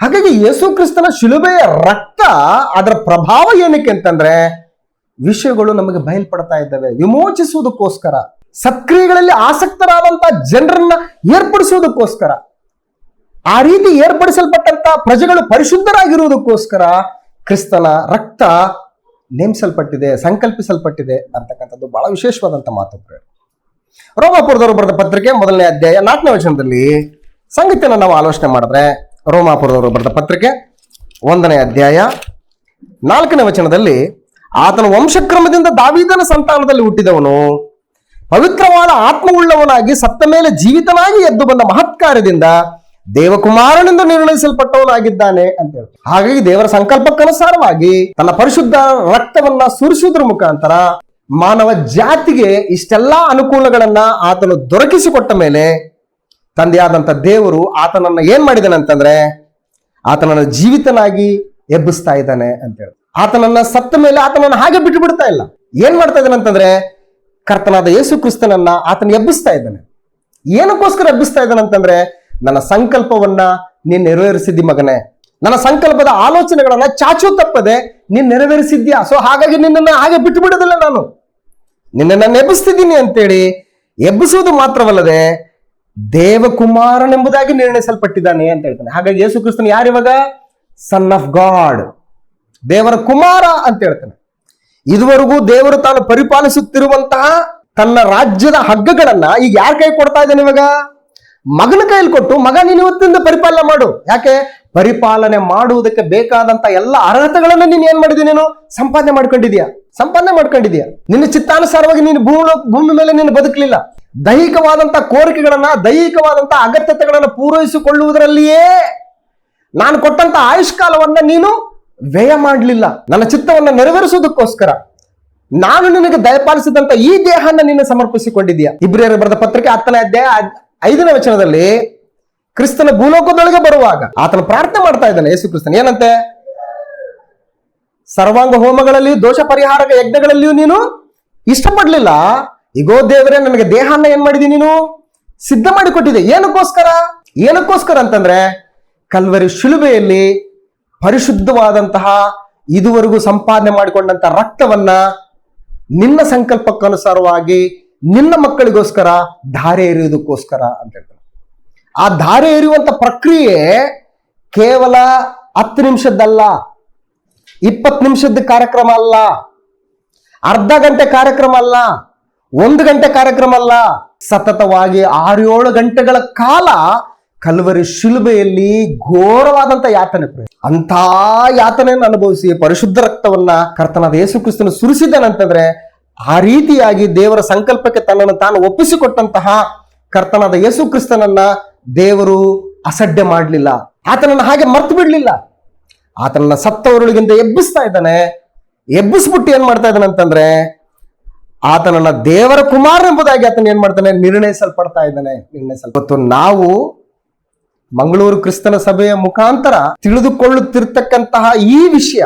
ಹಾಗಾಗಿ ಯೇಸು ಕ್ರಿಸ್ತನ ಶಿಲುಬೆಯ ರಕ್ತ ಅದರ ಪ್ರಭಾವ ಏನಕ್ಕೆ ಅಂತಂದ್ರೆ ವಿಷಯಗಳು ನಮಗೆ ಬಯಲ್ಪಡ್ತಾ ಇದ್ದಾವೆ. ವಿಮೋಚಿಸುವುದಕ್ಕೋಸ್ಕರ ಸಕ್ರಿಯೆಗಳಲ್ಲಿ ಆಸಕ್ತರಾದಂತಹ ಜನರನ್ನ ಏರ್ಪಡಿಸುವುದಕ್ಕೋಸ್ಕರ, ಆ ರೀತಿ ಏರ್ಪಡಿಸಲ್ಪಟ್ಟಂತ ಪ್ರಜೆಗಳು ಪರಿಶುದ್ಧರಾಗಿರುವುದಕ್ಕೋಸ್ಕರ ಕ್ರಿಸ್ತನ ರಕ್ತ ನೇಮಿಸಲ್ಪಟ್ಟಿದೆ, ಸಂಕಲ್ಪಿಸಲ್ಪಟ್ಟಿದೆ ಅಂತಕ್ಕಂಥದ್ದು ಬಹಳ ವಿಶೇಷವಾದಂಥ ಮಾತು. ರೋಮಾಪುರದವರು ಬರೆದ ಪತ್ರಿಕೆ ಮೊದಲನೇ ಅಧ್ಯಾಯ ನಾಲ್ಕನೇ ವಚನದಲ್ಲಿ ಸಂಗತಿಯನ್ನು ನಾವು ಆಲೋಚನೆ ಮಾಡಿದ್ರೆ ರೋಮಾಪುರದವರು ಬರೆದ ಪತ್ರಿಕೆ ಒಂದನೇ ಅಧ್ಯಾಯ ನಾಲ್ಕನೇ ವಚನದಲ್ಲಿ, ಆತನ ವಂಶಕ್ರಮದಿಂದ ದಾವಿದನ ಸಂತಾನದಲ್ಲಿ ಹುಟ್ಟಿದವನು, ಪವಿತ್ರವಾದ ಆತ್ಮವುಳ್ಳವನಾಗಿ ಸತ್ತ ಮೇಲೆ ಜೀವಿತನಾಗಿ ಎದ್ದು ಬಂದ ಮಹತ್ಕಾರ್ಯದಿಂದ ದೇವಕುಮಾರನಿಂದ ನಿರ್ಣಯಿಸಲ್ಪಟ್ಟವನಾಗಿದ್ದಾನೆ ಅಂತ ಹೇಳಿ ಹಾಗಾಗಿ ದೇವರ ಸಂಕಲ್ಪಕ್ಕನುಸಾರವಾಗಿ ತನ್ನ ಪರಿಶುದ್ಧ ರಕ್ತವನ್ನ ಸುರಿಸುವುದರ ಮುಖಾಂತರ ಮಾನವ ಜಾತಿಗೆ ಇಷ್ಟೆಲ್ಲಾ ಅನುಕೂಲಗಳನ್ನ ಆತನು ದೊರಕಿಸಿಕೊಟ್ಟ ಮೇಲೆ ತಂದೆಯಾದಂತ ದೇವರು ಆತನನ್ನ ಏನ್ ಮಾಡಿದಾನೆ ಅಂತಂದ್ರೆ ಆತನನ್ನ ಜೀವಿತನಾಗಿ ಎಬ್ಬಿಸ್ತಾ ಇದ್ದಾನೆ ಅಂತ ಹೇಳಿ ಆತನನ್ನ ಸತ್ತ ಮೇಲೆ ಆತನನ್ನ ಹಾಗೆ ಬಿಟ್ಟು ಬಿಡ್ತಾ ಇಲ್ಲ. ಏನ್ ಮಾಡ್ತಾ ಇದ್ದಾನೆ ಅಂತಂದ್ರೆ ಕರ್ತನಾದ ಯೇಸು ಕ್ರಿಸ್ತನನ್ನ ಆತನ ಎಬ್ಬಿಸ್ತಾ ಇದ್ದಾನೆ. ಏನಕ್ಕೋಸ್ಕರ ಎಬ್ಬಿಸ್ತಾ ಇದ್ದಾನೆ ಅಂತಂದ್ರೆ ನನ್ನ ಸಂಕಲ್ಪವನ್ನ ನೀನ್ ನೆರವೇರಿಸಿದ್ದಿ ಮಗನೇ. ನನ್ನ ಸಂಕಲ್ಪದ ಆಲೋಚನೆಗಳನ್ನ ಚಾಚು ತಪ್ಪದೆ ನೀನ್ ನೆರವೇರಿಸಿದ್ಯಾ? ಸೊ ಹಾಗಾಗಿ ನಿನ್ನನ್ನ ಹಾಗೆ ಬಿಟ್ಟು ಬಿಡೋದಿಲ್ಲ ನಾನು. ನಿನ್ನನ್ನು ನೆಬ್ಬಿಸ್ತಿದ್ದೀನಿ ಅಂತೇಳಿ ಎಬ್ಬಿಸುವುದು ಮಾತ್ರವಲ್ಲದೆ ದೇವಕುಮಾರನೆಂಬುದಾಗಿ ನಿರ್ಣಯಿಸಲ್ಪಟ್ಟಿದ್ದಾನೆ ಅಂತ ಹೇಳ್ತಾನೆ. ಹಾಗಾಗಿ ಯೇಸು ಕ್ರಿಸ್ತನ್ ಯಾರಿವಾಗ ಸನ್ ಆಫ್ ಗಾಡ್ ದೇವರ ಕುಮಾರ ಅಂತ ಹೇಳ್ತಾನೆ. ಇದುವರೆಗೂ ದೇವರು ತಾನು ಪರಿಪಾಲಿಸುತ್ತಿರುವಂತಹ ತನ್ನ ರಾಜ್ಯದ ಹಗ್ಗಗಳನ್ನ ಈಗ ಯಾರ ಕೈ ಕೊಡ್ತಾ ಇದ್ದಾನೆ ಇವಾಗ? ಮಗನ ಕೈಯಲ್ಲಿ ಕೊಟ್ಟು ಮಗ ನೀನು ಇವತ್ತಿಂದ ಪರಿಪಾಲನೆ ಮಾಡು. ಯಾಕೆ? ಪರಿಪಾಲನೆ ಮಾಡುವುದಕ್ಕೆ ಬೇಕಾದಂತ ಎಲ್ಲ ಅರ್ಹತೆಗಳನ್ನ ನೀನು ಏನ್ ಮಾಡಿದೀನಿ ನೀನು? ಸಂಪಾದನೆ ಮಾಡ್ಕೊಂಡಿದ್ಯಾ ಸಂಪಾದನೆ ಮಾಡ್ಕೊಂಡಿದ್ಯಾ ನಿನ್ನ ಚಿತ್ತಾನುಸಾರವಾಗಿ ನೀನು ಭೂಮಿ ಭೂಮಿ ಮೇಲೆ ನೀನು ಬದುಕಲಿಲ್ಲ. ದೈಹಿಕವಾದಂತ ಕೋರಿಕೆಗಳನ್ನ, ದೈಹಿಕವಾದಂತ ಅಗತ್ಯತೆಗಳನ್ನ ಪೂರೈಸಿಕೊಳ್ಳುವುದರಲ್ಲಿಯೇ ನಾನು ಕೊಟ್ಟಂತ ಆಯುಷ್ಕಾಲವನ್ನ ನೀನು ವ್ಯಯ ಮಾಡಲಿಲ್ಲ. ನನ್ನ ಚಿತ್ತವನ್ನ ನೆರವೇರಿಸುವುದಕ್ಕೋಸ್ಕರ ನಾನು ನಿನಗೆ ದಯಪಾಲಿಸಿದಂತ ಈ ದೇಹನ ನೀನು ಸಮರ್ಪಿಸಿಕೊಂಡಿದ್ಯಾ ಇಬ್ರಿಯರು ಬರೆದ ಪತ್ರಿಕೆ ಹತ್ತನೇ ಅಧ್ಯಾಯ ಐದನೇ ವಚನದಲ್ಲಿ ಕ್ರಿಸ್ತನ ಭೂಲೋಕದೊಳಗೆ ಬರುವಾಗ ಆತನ ಪ್ರಾರ್ಥನೆ ಮಾಡ್ತಾ ಇದ್ದಾನೆ ಯೇಸು ಕ್ರಿಸ್ತನ್. ಏನಂತೆ? ಸರ್ವಾಂಗ ಹೋಮಗಳಲ್ಲಿ, ದೋಷ ಪರಿಹಾರಕ ಯಜ್ಞಗಳಲ್ಲಿಯೂ ನೀನು ಇಷ್ಟಪಡ್ಲಿಲ್ಲ. ಈಗೋ ದೇವರೇ, ನನಗೆ ದೇಹನ ಏನ್ ಮಾಡಿದಿ ನೀನು? ಸಿದ್ಧ ಮಾಡಿಕೊಟ್ಟಿದೆ ಏನಕ್ಕೋಸ್ಕರ? ಏನಕ್ಕೋಸ್ಕರ ಅಂತಂದ್ರೆ, ಕಲ್ವರಿ ಶಿಲುಬೆಯಲ್ಲಿ ಪರಿಶುದ್ಧವಾದಂತಹ ಇದುವರೆಗೂ ಸಂಪಾದನೆ ಮಾಡಿಕೊಂಡಂತ ರಕ್ತವನ್ನ ನಿನ್ನ ಸಂಕಲ್ಪಕ್ಕನುಸಾರವಾಗಿ ನಿನ್ನ ಮಕ್ಕಳಿಗೋಸ್ಕರ ಧಾರೆ ಎರೆಯುವುದಕ್ಕೋಸ್ಕರ ಅಂತ ಹೇಳ್ತಾರೆ ಆ ಧಾರೆ ಎರೆಯುವಂತ ಪ್ರಕ್ರಿಯೆ ಕೇವಲ ಹತ್ತು ನಿಮಿಷದ್ದಲ್ಲ, ಇಪ್ಪತ್ತು ನಿಮಿಷದ ಕಾರ್ಯಕ್ರಮ ಅಲ್ಲ, ಅರ್ಧ ಗಂಟೆ ಕಾರ್ಯಕ್ರಮ ಅಲ್ಲ, ಒಂದು ಗಂಟೆ ಕಾರ್ಯಕ್ರಮ ಅಲ್ಲ, ಸತತವಾಗಿ ಆರು ಏಳು ಗಂಟೆಗಳ ಕಾಲ ಕಲ್ವರಿ ಶಿಲುಬೆಯಲ್ಲಿ ಘೋರವಾದಂತ ಯಾತನೆ. ಅಂಥ ಯಾತನೆಯನ್ನು ಅನುಭವಿಸಿ ಪರಿಶುದ್ಧ ರಕ್ತವನ್ನ ಕರ್ತನಾದ ಯೇಸು ಕ್ರಿಸ್ತನ ಸುರಿಸಿದನಂತಂದ್ರೆ ಆ ರೀತಿಯಾಗಿ ದೇವರ ಸಂಕಲ್ಪಕ್ಕೆ ತನ್ನನ್ನು ತಾನು ಒಪ್ಪಿಸಿಕೊಟ್ಟಂತಹ ಕರ್ತನಾದ ಯೇಸು ಕ್ರಿಸ್ತನನ್ನ ದೇವರು ಅಸಡ್ಡ ಮಾಡಲಿಲ್ಲ. ಆತನನ್ನ ಹಾಗೆ ಮರ್ತು ಬಿಡಲಿಲ್ಲ. ಆತನನ್ನ ಸತ್ತವರೊಳಗಿಂದ ಎಬ್ಬಿಸ್ತಾ ಇದ್ದಾನೆ. ಎಬ್ಬಿಸ್ಬಿಟ್ಟು ಏನ್ ಮಾಡ್ತಾ ಇದ್ದಾನೆ ಅಂತಂದ್ರೆ, ಆತನನ್ನ ದೇವರ ಕುಮಾರ ಎಂಬುದಾಗಿ ಆತನ ಏನ್ ಮಾಡ್ತಾನೆ? ನಿರ್ಣಯಿಸಲ್ಪಡ್ತಾ ಇದ್ದಾನೆ. ನಿರ್ಣಯಿಸಲ್ ಇವತ್ತು ನಾವು ಮಂಗಳೂರು ಕ್ರಿಸ್ತನ ಸಭೆಯ ಮುಖಾಂತರ ತಿಳಿದುಕೊಳ್ಳುತ್ತಿರ್ತಕ್ಕಂತಹ ಈ ವಿಷಯ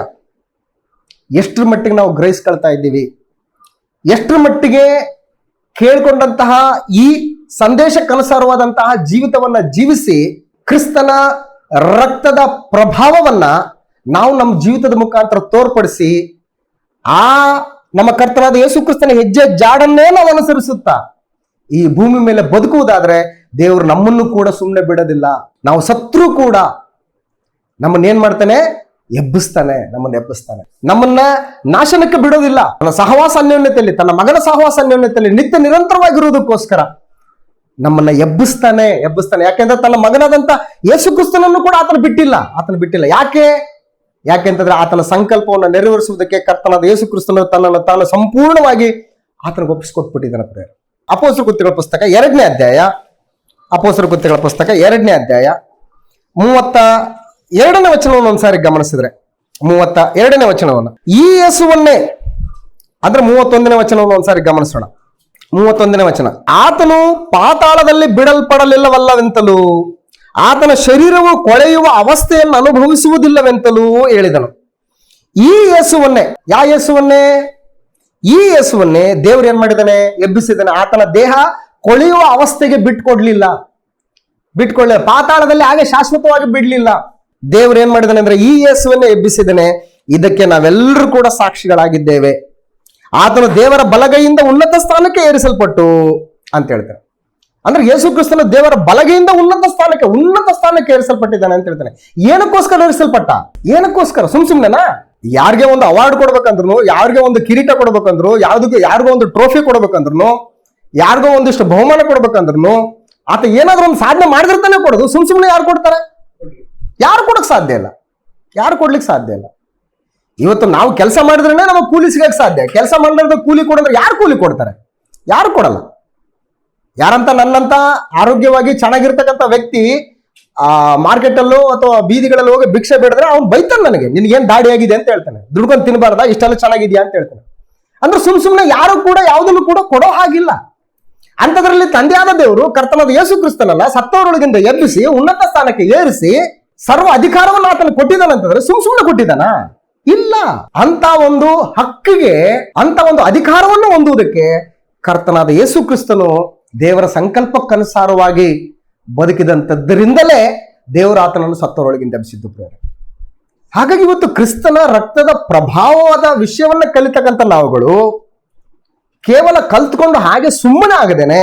ಎಷ್ಟರ ಮಟ್ಟಿಗೆ ನಾವು ಗ್ರಹಿಸ್ಕೊಳ್ತಾ ಇದ್ದೀವಿ? ಎಷ್ಟರ ಮಟ್ಟಿಗೆ ಕೇಳ್ಕೊಂಡಂತಹ ಈ ಸಂದೇಶಕ್ಕನುಸಾರವಾದಂತಹ ಜೀವಿತವನ್ನ ಜೀವಿಸಿ ಕ್ರಿಸ್ತನ ರಕ್ತದ ಪ್ರಭಾವವನ್ನ ನಾವು ನಮ್ಮ ಜೀವಿತದ ಮುಖಾಂತರ ತೋರ್ಪಡಿಸಿ ಆ ನಮ್ಮ ಕರ್ತನಾದ ಯೇಸು ಕ್ರಿಸ್ತನ ಹೆಜ್ಜೆ ಜಾಡನ್ನೇ ನಾವು ಅನುಸರಿಸುತ್ತಾ ಈ ಭೂಮಿ ಮೇಲೆ ಬದುಕುವುದಾದ್ರೆ ದೇವರು ನಮ್ಮನ್ನು ಕೂಡ ಸುಮ್ಮನೆ ಬಿಡೋದಿಲ್ಲ. ನಾವು ಸತ್ರು ಕೂಡ. ನಮ್ಮನ್ನೇನ್ ಮಾಡ್ತಾನೆ? ಎಬ್ಬಿಸ್ತಾನೆ, ನಮ್ಮನ್ನ ಎಬ್ಬಿಸ್ತಾನೆ. ನಮ್ಮನ್ನ ನಾಶನಕ್ಕೆ ಬಿಡೋದಿಲ್ಲ. ತನ್ನ ಸಹವಾಸ ಅನ್ಯೋನ್ಯತೆಯಲ್ಲಿ, ತನ್ನ ಮಗನ ಸಹವಾಸ ಅನ್ಯೋನ್ಯತೆಯಲ್ಲಿ ನಿತ್ಯ ನಿರಂತರವಾಗಿರುವುದಕ್ಕೋಸ್ಕರ ನಮ್ಮನ್ನ ಎಬ್ಬಿಸ್ತಾನೆ ಎಬ್ಬಿಸ್ತಾನೆ. ಯಾಕೆಂದ್ರೆ ತನ್ನ ಮಗನಾದಂತ ಯೇಸು ಕ್ರಿಸ್ತನನ್ನು ಕೂಡ ಆತನ ಬಿಟ್ಟಿಲ್ಲ. ಆತನ ಬಿಟ್ಟಿಲ್ಲ. ಯಾಕೆ? ಯಾಕೆಂತಂದ್ರೆ ಆತನ ಸಂಕಲ್ಪವನ್ನು ನೆರವೇರಿಸುವುದಕ್ಕೆ ಕರ್ತನಾದ ಯೇಸು ಕ್ರಿಸ್ತನ ತನ್ನನ್ನು ತಾನು ಸಂಪೂರ್ಣವಾಗಿ ಆತನಿಗೆ ಒಪ್ಪಿಸಿಕೊಟ್ಬಿಟ್ಟಿದ್ದಾನೆ ಪ್ರೇರ ಅಪೋಸರ ಕೃತ್ಯಗಳ ಪುಸ್ತಕ ಎರಡನೇ ಅಧ್ಯಾಯ ಅಪೋಸರ ಕೃತ್ಯಗಳ ಪುಸ್ತಕ ಎರಡನೇ ಅಧ್ಯಾಯ, ಮೂವತ್ತ ಎರಡನೇ ವಚನವನ್ನು ಒಂದ್ಸಾರಿ ಗಮನಿಸಿದ್ರೆ. ಮೂವತ್ತ ಎರಡನೇ ವಚನವನ್ನು. ಈ ಯೇಸುವನ್ನೇ, ಅಂದ್ರೆ ಮೂವತ್ತೊಂದನೇ ವಚನವನ್ನು ಒಂದ್ಸಾರಿ ಗಮನಿಸೋಣ. ಮೂವತ್ತೊಂದನೇ ವಚನ. ಆತನು ಪಾತಾಳದಲ್ಲಿ ಬಿಡಲ್ಪಡಲಿಲ್ಲವಲ್ಲವೆಂತಲೂ, ಆತನ ಶರೀರವು ಕೊಳೆಯುವ ಅವಸ್ಥೆಯನ್ನು ಅನುಭವಿಸುವುದಿಲ್ಲವೆಂತಲೂ ಹೇಳಿದನು. ಈ ಯೇಸುವನ್ನೇ, ಯಾ ಯೇಸುವನ್ನೇ? ಈ ಯೇಸುವನ್ನೇ ದೇವ್ರು ಏನ್ ಮಾಡಿದಾನೆ ಎಬ್ಬಿಸಿದಾನೆ ಆತನ ದೇಹ ಕೊಳೆಯುವ ಅವಸ್ಥೆಗೆ ಬಿಟ್ಕೊಡ್ಲಿಲ್ಲ. ಬಿಟ್ಕೊಳ್ಳ ಪಾತಾಳದಲ್ಲಿ ಹಾಗೆ ಶಾಶ್ವತವಾಗಿ ಬಿಡ್ಲಿಲ್ಲ. ದೇವ್ರು ಏನ್ ಮಾಡಿದಾನೆ ಅಂದ್ರೆ ಈ ಯೇಸುವನ್ನೇ ಎಬ್ಬಿಸಿದನೆ ಇದಕ್ಕೆ ನಾವೆಲ್ಲರೂ ಕೂಡ ಸಾಕ್ಷಿಗಳಾಗಿದ್ದೇವೆ. ಆತನು ದೇವರ ಬಲಗೈಯಿಂದ ಉನ್ನತ ಸ್ಥಾನಕ್ಕೆ ಏರಿಸಲ್ಪಟ್ಟು ಅಂತ ಹೇಳ್ತಾರೆ. ಅಂದ್ರೆ ಯೇಸು ಕ್ರಿಸ್ತನು ದೇವರ ಬಲಗೈಯಿಂದ ಉನ್ನತ ಸ್ಥಾನಕ್ಕೆ ಉನ್ನತ ಸ್ಥಾನಕ್ಕೆ ಏರಿಸಲ್ಪಟ್ಟಿದ್ದಾನೆ ಅಂತ ಹೇಳ್ತಾನೆ. ಏನಕ್ಕೋಸ್ಕರ ಏರಿಸಲ್ಪಟ್ಟ? ಏನಕ್ಕೋಸ್ಕರ? ಸುಮ್ ಸುಮ್ನೆನಾ? ಯಾರಿಗೆ ಒಂದು ಅವಾರ್ಡ್ ಕೊಡ್ಬೇಕಂದ್ರು ಯಾರಿಗೆ ಒಂದು ಕಿರೀಟ ಕೊಡ್ಬೇಕಂದ್ರು ಯಾವ್ದಕ್ಕೆ ಯಾರಿಗೋ ಒಂದು ಟ್ರೋಫಿ ಕೊಡ್ಬೇಕಂದ್ರು ಯಾರಿಗೋ ಒಂದಿಷ್ಟು ಬಹುಮಾನ ಕೊಡ್ಬೇಕಂದ್ರು ಆತ ಏನಾದ್ರೂ ಒಂದು ಸಾಧನೆ ತಾನೇ ಕೊಡೋದು. ಸುಮ್ ಸುಮ್ನೆ ಯಾರು ಕೊಡ್ತಾರೆ? ಯಾರು ಕೊಡಕ್ ಸಾಧ್ಯ ಇಲ್ಲ. ಯಾರು ಕೊಡ್ಲಿಕ್ಕೆ ಸಾಧ್ಯ ಇಲ್ಲ. ಇವತ್ತು ನಾವು ಕೆಲಸ ಮಾಡಿದ್ರೆ ನಮಗೆ ಕೂಲಿ ಸಿಗಕ್ಕೆ ಸಾಧ್ಯ. ಕೆಲಸ ಮಾಡಿದ್ರೆ ಕೂಲಿ ಕೊಡಂದ್ರೆ ಯಾರು ಕೂಲಿ ಕೊಡ್ತಾರೆ? ಯಾರು ಕೊಡಲ್ಲ. ಯಾರಂತ ನನ್ನಂತ ಆರೋಗ್ಯವಾಗಿ ಚೆನ್ನಾಗಿರ್ತಕ್ಕಂಥ ವ್ಯಕ್ತಿ, ಆ ಮಾರ್ಕೆಟ್ ಅಲ್ಲೋ ಅಥವಾ ಬೀದಿಗಳಲ್ಲಿ ಹೋಗಿ ಭಿಕ್ಷೆ ಬೇಡಿದ್ರೆ ಅವ್ನು ಬೈತಾನೆ ನನಗೆ. ನಿನಗೇನು ದಾಡಿ ಆಗಿದೆ ಅಂತ ಹೇಳ್ತಾನೆ. ದುಡ್ಕೊಂಡು ತಿನ್ಬಾರ್ದ? ಇಷ್ಟೆಲ್ಲ ಚೆನ್ನಾಗಿದ್ಯಾ ಅಂತ ಹೇಳ್ತಾನೆ. ಅಂದ್ರೆ ಸುಮ್ ಸುಮ್ಮನೆ ಯಾರು ಕೂಡ ಯಾವುದನ್ನು ಕೂಡ ಕೊಡೋ ಹಾಗಿಲ್ಲ. ಅಂಥದ್ರಲ್ಲಿ ತಂದೆಯಾದ ದೇವರು, ಕರ್ತನಾದ ಯೇಸು ಕ್ರಿಸ್ತನಲ್ಲ ಸತ್ತವರೊಳಗಿಂದ ಎಬ್ಬಿಸಿ ಉನ್ನತ ಸ್ಥಾನಕ್ಕೆ ಏರಿಸಿ ಸರ್ವ ಅಧಿಕಾರವನ್ನು ಆತನ ಕೊಟ್ಟಿದ್ದಾನಂತಂದ್ರೆ ಸುಮ್ ಸುಮ್ಮನೆ ಕೊಟ್ಟಿದ್ದಾನ? ಇಲ್ಲ. ಅಂತ ಒಂದು ಹಕ್ಕಿಗೆ ಅಂತ ಒಂದು ಅಧಿಕಾರವನ್ನು ಹೊಂದುವುದಕ್ಕೆ ಕರ್ತನಾದ ಯೇಸು ಕ್ರಿಸ್ತನು ದೇವರ ಸಂಕಲ್ಪಕ್ಕನುಸಾರವಾಗಿ ಬದುಕಿದಂಥದ್ದರಿಂದಲೇ ದೇವರು ಆತನನ್ನು ಸತ್ತವರೊಳಗಿಂದ ಎಬ್ಬಿಸಿದ್ದು ಪ್ರೇರೆ ಹಾಗಾಗಿ ಇವತ್ತು ಕ್ರಿಸ್ತನ ರಕ್ತದ ಪ್ರಭಾವವಾದ ವಿಷಯವನ್ನ ಕಲಿತಕ್ಕಂಥ ನಾವುಗಳು ಕೇವಲ ಕಲ್ತ್ಕೊಂಡು ಹಾಗೆ ಸುಮ್ಮನೆ ಆಗದೇನೆ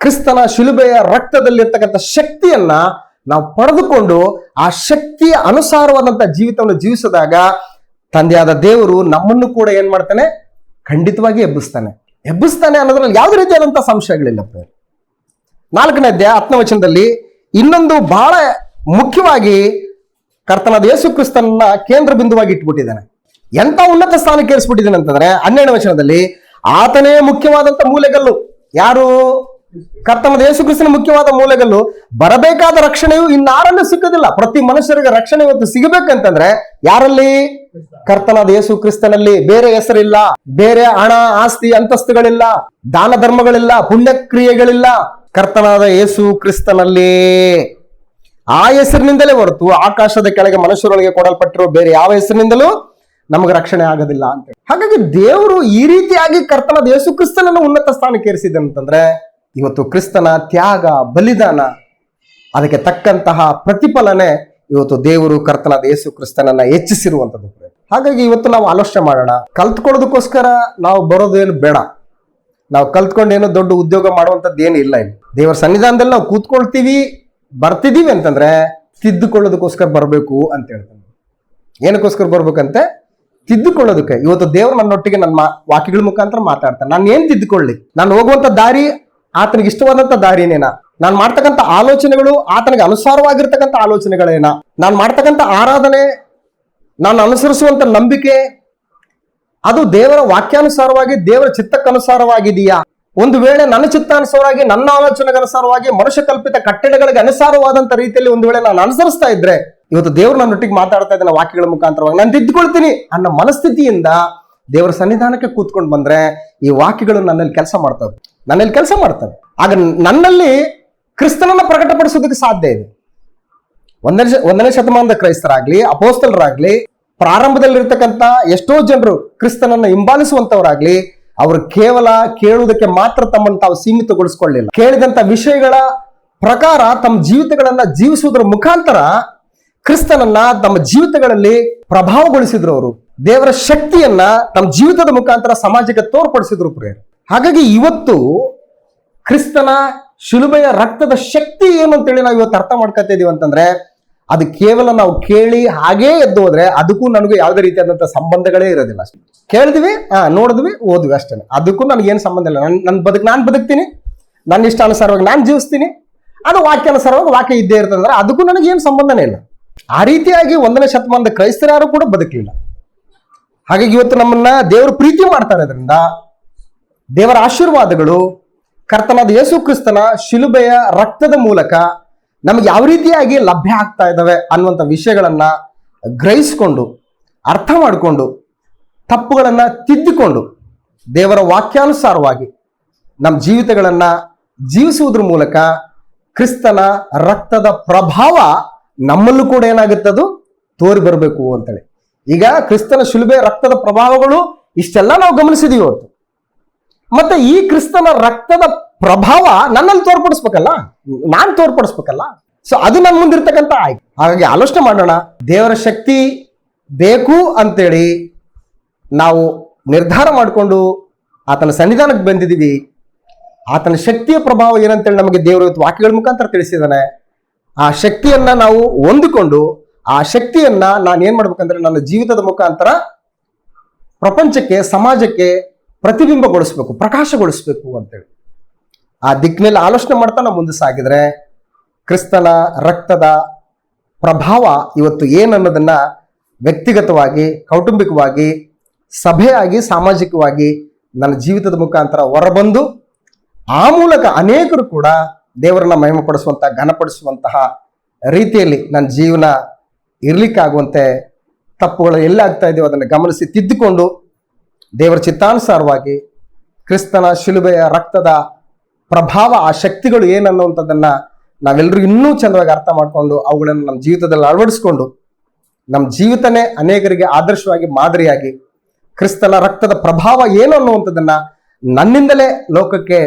ಕ್ರಿಸ್ತನ ಶಿಲುಬೆಯ ರಕ್ತದಲ್ಲಿರ್ತಕ್ಕಂಥ ಶಕ್ತಿಯನ್ನ ನಾವು ಪಡೆದುಕೊಂಡು ಆ ಶಕ್ತಿಯ ಅನುಸಾರವಾದಂಥ ಜೀವಿತವನ್ನು ಜೀವಿಸಿದಾಗ ತಂದೆಯಾದ ದೇವರು ನಮ್ಮನ್ನು ಕೂಡ ಏನ್ ಮಾಡ್ತಾನೆ? ಖಂಡಿತವಾಗಿ ಎಬ್ಬಿಸ್ತಾನೆ. ಎಬ್ಬಿಸ್ತಾನೆ ಅನ್ನೋದ್ರಲ್ಲಿ ಯಾವುದೇ ರೀತಿಯಾದಂಥ ಸಂಶಯಗಳಿಲ್ಲ. ನಾಲ್ಕನೇ ಅಧ್ಯಾಯ ಹತ್ತನೇ ವಚನದಲ್ಲಿ ಇನ್ನೊಂದು ಬಹಳ ಮುಖ್ಯವಾಗಿ ಕರ್ತನಾದ ಯೇಸು ಕ್ರಿಸ್ತನನ್ನ ಕೇಂದ್ರ ಬಿಂದುವಾಗಿ ಇಟ್ಬಿಟ್ಟಿದ್ದಾನೆ. ಎಂತ ಉನ್ನತ ಸ್ಥಾನಕ್ಕೆ ಏರಿಸ್ಬಿಟ್ಟಿದ್ದಾನೆ ಅಂತಂದ್ರೆ ಹನ್ನೆರಡು ವಚನದಲ್ಲಿ ಆತನೇ ಮುಖ್ಯವಾದಂತ ಮೂಲೆಗಲ್ಲು. ಯಾರು? ಕರ್ತನಾದ ಯೇಸು ಕ್ರಿಸ್ತನ ಮುಖ್ಯವಾದ ಮೂಲೆಗಲ್ಲು ಬರಬೇಕಾದ ರಕ್ಷಣೆಯು ಇನ್ನಾರಲ್ಲೂ ಸಿಕ್ಕುದಿಲ್ಲ. ಪ್ರತಿ ಮನುಷ್ಯರಿಗೆ ರಕ್ಷಣೆ ಇವತ್ತು ಸಿಗಬೇಕಂತಂದ್ರೆ ಯಾರಲ್ಲಿ? ಕರ್ತನಾದ ಯೇಸು ಕ್ರಿಸ್ತನಲ್ಲಿ ಬೇರೆ ಹೆಸರಿಲ್ಲ. ಬೇರೆ ಹಣ, ಆಸ್ತಿ, ಅಂತಸ್ತುಗಳಿಲ್ಲ. ದಾನ ಧರ್ಮಗಳಿಲ್ಲ. ಪುಣ್ಯಕ್ರಿಯೆಗಳಿಲ್ಲ. ಕರ್ತನಾದ ಯೇಸು ಕ್ರಿಸ್ತನಲ್ಲಿ ಆ ಹೆಸರಿನಿಂದಲೇ ಹೊರತು ಆಕಾಶದ ಕೆಳಗೆ ಮನುಷ್ಯರೊಳಗೆ ಕೊಡಲ್ಪಟ್ಟಿರೋ ಬೇರೆ ಯಾವ ಹೆಸರಿನಿಂದಲೂ ನಮಗೆ ರಕ್ಷಣೆ ಆಗೋದಿಲ್ಲ ಅಂತ. ಹಾಗಾಗಿ ದೇವರು ಈ ರೀತಿಯಾಗಿ ಕರ್ತನಾದ ಯೇಸು ಕ್ರಿಸ್ತನನ್ನು ಉನ್ನತ ಸ್ಥಾನಕ್ಕೆ ಏರಿಸಿದೆ ಅಂತಂದ್ರೆ ಇವತ್ತು ಕ್ರಿಸ್ತನ ತ್ಯಾಗ, ಬಲಿದಾನ, ಅದಕ್ಕೆ ತಕ್ಕಂತಹ ಪ್ರತಿಫಲನೆ ಇವತ್ತು ದೇವರು ಕರ್ತನಾದ ಯೇಸು ಕ್ರಿಸ್ತನನ್ನ ಹೆಚ್ಚಿಸಿರುವಂತದ್ದು ಹಾಗಾಗಿ ಇವತ್ತು ನಾವು ಆಲೋಚನೆ ಮಾಡೋಣ. ಕಲ್ತ್ಕೊಳ್ಳೋದಕ್ಕೋಸ್ಕರ ನಾವು ಬರೋದೇನು ಬೇಡ. ನಾವು ಕಲ್ತ್ಕೊಂಡೇನು ದೊಡ್ಡ ಉದ್ಯೋಗ ಮಾಡುವಂಥದ್ದು ಏನು ಇಲ್ಲ ಇಲ್ಲಿ. ದೇವರ ಸನ್ನಿಧಾನದಲ್ಲಿ ನಾವು ಕೂತ್ಕೊಳ್ತೀವಿ ಬರ್ತಿದ್ದೀವಿ ಅಂತಂದ್ರೆ ತಿದ್ದುಕೊಳ್ಳೋದಕ್ಕೋಸ್ಕರ ಬರಬೇಕು ಅಂತ ಹೇಳ್ತಾನೆ. ಏನಕ್ಕೋಸ್ಕರ ಬರ್ಬೇಕಂತೆ? ತಿದ್ದುಕೊಳ್ಳೋದಕ್ಕೆ. ಇವತ್ತು ದೇವ್ರು ನನ್ನೊಟ್ಟಿಗೆ ನನ್ನ ವಾಕ್ಯಗಳ ಮುಖಾಂತರ ಮಾತಾಡ್ತಾನೆ. ನಾನು ಏನು ತಿದ್ದುಕೊಳ್ಳಿ ನಾನು ಹೋಗುವಂತ ದಾರಿ ಆತನಿಗೆ ಇಷ್ಟವಾದಂತ ದಾರಿನೇನಾ ನಾನು ಮಾಡ್ತಕ್ಕಂಥ ಆಲೋಚನೆಗಳು ಆತನಿಗೆ ಅನುಸಾರವಾಗಿರ್ತಕ್ಕಂಥ ಆಲೋಚನೆಗಳೇನ? ನಾನು ಮಾಡ್ತಕ್ಕಂಥ ಆರಾಧನೆ, ನಾನು ಅನುಸರಿಸುವಂತ ನಂಬಿಕೆ, ಅದು ದೇವರ ವಾಕ್ಯಾನುಸಾರವಾಗಿ, ದೇವರ ಚಿತ್ತಕ್ಕನುಸಾರವಾಗಿದೆಯಾ? ಒಂದು ವೇಳೆ ನನ್ನ ಚಿತ್ತಾನುಸಾರವಾಗಿ, ನನ್ನ ಆಲೋಚನೆಗೆ ಅನುಸಾರವಾಗಿ ಮನುಷ್ಯ ಕಲ್ಪಿತ ಕಟ್ಟಡಗಳಿಗೆ ಅನುಸಾರವಾದಂತ ರೀತಿಯಲ್ಲಿ ಒಂದು ವೇಳೆ ನಾನು ಅನುಸರಿಸ್ತಾ ಇದ್ರೆ, ಇವತ್ತು ದೇವರು ನನ್ನೊಟ್ಟಿಗೆ ಮಾತಾಡ್ತಾ ಇದ್ದಾನೆ ವಾಕ್ಯಗಳ ಮುಖಾಂತರವಾಗಿ, ನಾನು ತಿದ್ದುಕೊಳ್ತೀನಿ ಅನ್ನೋ ಮನಸ್ಥಿತಿಯಿಂದ ದೇವರ ಸನ್ನಿಧಾನಕ್ಕೆ ಕೂತ್ಕೊಂಡು ಬಂದ್ರೆ ಈ ವಾಕ್ಯಗಳು ನನ್ನಲ್ಲಿ ಕೆಲಸ ಮಾಡ್ತವೆ. ನನ್ನಲ್ಲಿ ಕೆಲಸ ಮಾಡ್ತವೆ. ಆಗ ನನ್ನಲ್ಲಿ ಕ್ರಿಸ್ತನನ್ನ ಪ್ರಕಟಪಡಿಸೋದಕ್ಕೆ ಸಾಧ್ಯ ಇದೆ. ಒಂದನೇ ಒಂದನೇ ಶತಮಾನದ ಕ್ರೈಸ್ತರಾಗ್ಲಿ, ಅಪೋಸ್ತಲರಾಗ್ಲಿ, ಪ್ರಾರಂಭದಲ್ಲಿರ್ತಕ್ಕಂಥ ಎಷ್ಟೋ ಜನರು ಕ್ರಿಸ್ತನನ್ನ ಹಿಂಬಾಲಿಸುವಂತವರಾಗ್ಲಿ ಅವರು ಕೇವಲ ಕೇಳುವುದಕ್ಕೆ ಮಾತ್ರ ತಮ್ಮನ್ನು ತಾವು ಸೀಮಿತಗೊಳಿಸಿಕೊಳ್ಳಿಲ್ಲ. ಕೇಳಿದಂತ ವಿಷಯಗಳ ಪ್ರಕಾರ ತಮ್ಮ ಜೀವಿತಗಳನ್ನ ಜೀವಿಸುವುದರ ಮುಖಾಂತರ ಕ್ರಿಸ್ತನನ್ನ ತಮ್ಮ ಜೀವಿತಗಳಲ್ಲಿ ಪ್ರಭಾವಗೊಳಿಸಿದ್ರು ಅವರು. ದೇವರ ಶಕ್ತಿಯನ್ನ ತಮ್ಮ ಜೀವಿತದ ಮುಖಾಂತರ ಸಮಾಜಕ್ಕೆ ತೋರ್ಪಡಿಸಿದ್ರು ಪ್ರೇಯರ್. ಹಾಗಾಗಿ ಇವತ್ತು ಕ್ರಿಸ್ತನ ಶಿಲುಬೆಯ ರಕ್ತದ ಶಕ್ತಿ ಏನು ಅಂತೇಳಿ ನಾವು ಇವತ್ತು ಅರ್ಥ ಮಾಡ್ಕೊತಾ ಇದೀವಿ ಅಂತಂದ್ರೆ, ಅದು ಕೇವಲ ನಾವು ಕೇಳಿ ಹಾಗೇ ಎದ್ದು ಹೋದ್ರೆ ಅದಕ್ಕೂ ನನಗೂ ಯಾವುದೇ ರೀತಿಯಾದಂಥ ಸಂಬಂಧಗಳೇ ಇರೋದಿಲ್ಲ. ಅಷ್ಟೇ ಕೇಳಿದ್ವಿ, ಹಾ, ನೋಡಿದ್ವಿ, ಓದ್ವಿ ಅಷ್ಟೇ ಅದಕ್ಕೂ ನನಗೇನು ಸಂಬಂಧ ಇಲ್ಲ. ನನ್ನ ನನ್ನ ಬದುಕು, ನಾನು ಬದುಕ್ತೀನಿ. ನನ್ನ ಇಷ್ಟ ಅನುಸಾರವಾಗಿ ನಾನು ಜೀವಿಸ್ತೀನಿ. ಅದು ವಾಕ್ಯ ಅನುಸಾರವಾಗಿ ವಾಕ್ಯ ಇದ್ದೇ ಇರ್ತದಂದ್ರೆ ಅದಕ್ಕೂ ನನಗೇನು ಸಂಬಂಧನೇ ಇಲ್ಲ. ಆ ರೀತಿಯಾಗಿ ಒಂದನೇ ಶತಮಾನದ ಯಾರು ಕೂಡ ಬದುಕಲಿಲ್ಲ. ಹಾಗಾಗಿ ಇವತ್ತು ನಮ್ಮನ್ನ ದೇವರು ಪ್ರೀತಿ ಮಾಡ್ತಾರೆ ಅದರಿಂದ ದೇವರ ಆಶೀರ್ವಾದಗಳು ಕರ್ತನಾದ ಯೇಸು ಕ್ರಿಸ್ತನ ಶಿಲುಬೆಯ ರಕ್ತದ ಮೂಲಕ ನಮಗೆ ಯಾವ ರೀತಿಯಾಗಿ ಲಭ್ಯ ಆಗ್ತಾ ಇದ್ದಾವೆ ಅನ್ನುವಂಥ ವಿಷಯಗಳನ್ನ ಗ್ರಹಿಸಿಕೊಂಡು, ಅರ್ಥ ಮಾಡಿಕೊಂಡು, ತಪ್ಪುಗಳನ್ನು ತಿದ್ದಿಕೊಂಡು, ದೇವರ ವಾಕ್ಯಾನುಸಾರವಾಗಿ ನಮ್ಮ ಜೀವಿತಗಳನ್ನು ಜೀವಿಸುವುದ್ರ ಮೂಲಕ ಕ್ರಿಸ್ತನ ರಕ್ತದ ಪ್ರಭಾವ ನಮ್ಮಲ್ಲೂ ಕೂಡ ಏನಾಗುತ್ತದು ತೋರಿ ಬರಬೇಕು ಅಂತೇಳಿ. ಈಗ ಕ್ರಿಸ್ತನ ಶಿಲುಬೆ ರಕ್ತದ ಪ್ರಭಾವಗಳು ಇಷ್ಟೆಲ್ಲ ನಾವು ಗಮನಿಸಿದೀವಿ ಇವತ್ತು. ಮತ್ತೆ ಈ ಕ್ರಿಸ್ತನ ರಕ್ತದ ಪ್ರಭಾವ ನನ್ನಲ್ಲಿ ತೋರ್ಪಡಿಸ್ಬೇಕಲ್ಲ? ನಾನು ತೋರ್ಪಡಿಸ್ಬೇಕಲ್ಲ? ಸೊ ಅದು ನನ್ನ ಮುಂದಿರ್ತಕ್ಕಂಥ ಆಯ್ಕೆ ಹಾಗಾಗಿ ಆಲೋಚನೆ ಮಾಡೋಣ. ದೇವರ ಶಕ್ತಿ ಬೇಕು ಅಂತೇಳಿ ನಾವು ನಿರ್ಧಾರ ಮಾಡಿಕೊಂಡು ಆತನ ಸನ್ನಿಧಾನಕ್ಕೆ ಬಂದಿದ್ದೀವಿ. ಆತನ ಶಕ್ತಿಯ ಪ್ರಭಾವ ಏನಂತೇಳಿ ನಮಗೆ ದೇವರ ವಾಕ್ಯಗಳ ಮುಖಾಂತರ ತಿಳಿಸಿದ್ದಾನೆ. ಆ ಶಕ್ತಿಯನ್ನ ನಾವು ಹೊಂದಿಕೊಂಡು ಆ ಶಕ್ತಿಯನ್ನ ನಾನು ಏನ್ ಮಾಡ್ಬೇಕಂದ್ರೆ ನನ್ನ ಜೀವಿತದ ಮುಖಾಂತರ ಪ್ರಪಂಚಕ್ಕೆ, ಸಮಾಜಕ್ಕೆ ಪ್ರತಿಬಿಂಬಗೊಳಿಸ್ಬೇಕು, ಪ್ರಕಾಶಗೊಳಿಸ್ಬೇಕು ಅಂತೇಳಿ. ಆ ದಿಕ್ಕಿನಲ್ಲಿ ಆಲೋಚನೆ ಮಾಡ್ತಾ ನಾವು ಮುಂದೆ ಸಾಗಿದ್ರೆ ಕ್ರಿಸ್ತನ ರಕ್ತದ ಪ್ರಭಾವ ಇವತ್ತು ಏನನ್ನೋದನ್ನ ವ್ಯಕ್ತಿಗತವಾಗಿ, ಕೌಟುಂಬಿಕವಾಗಿ, ಸಭೆಯಾಗಿ, ಸಾಮಾಜಿಕವಾಗಿ ನನ್ನ ಜೀವಿತದ ಮುಖಾಂತರ ಹೊರಬಂದು ಆ ಮೂಲಕ ಅನೇಕರು ಕೂಡ ದೇವರನ್ನ ಮಹಿಮೆಪಡಿಸುವಂತಹ ಘನಪಡಿಸುವಂತಹ ರೀತಿಯಲ್ಲಿ ನನ್ನ ಜೀವನ ಇರ್ಲಿಕ್ಕಾಗುವಂತೆ ತಪ್ಪುಗಳು ಎಲ್ಲಿ ಆಗ್ತಾ ಇದೆಯೋ ಅದನ್ನು ಗಮನಿಸಿ ತಿದ್ದುಕೊಂಡು ದೇವರ ಚಿತ್ತಾನುಸಾರವಾಗಿ ಕ್ರಿಸ್ತನ ಶಿಲುಬೆಯ ರಕ್ತದ ಪ್ರಭಾವ, ಆ ಶಕ್ತಿಗಳು ಏನನ್ನುವಂಥದ್ದನ್ನ ನಾವೆಲ್ಲರೂ ಇನ್ನೂ ಚಂದವಾಗಿ ಅರ್ಥ ಮಾಡಿಕೊಂಡು ಅವುಗಳನ್ನು ನಮ್ಮ ಜೀವಿತದಲ್ಲಿ ಅಳವಡಿಸ್ಕೊಂಡು ನಮ್ಮ ಜೀವಿತನೇ ಅನೇಕರಿಗೆ ಆದರ್ಶವಾಗಿ, ಮಾದರಿಯಾಗಿ ಕ್ರಿಸ್ತನ ರಕ್ತದ ಪ್ರಭಾವ ಏನು ಅನ್ನುವಂಥದ್ದನ್ನ ನನ್ನಿಂದಲೇ ಲೋಕಕ್ಕೆ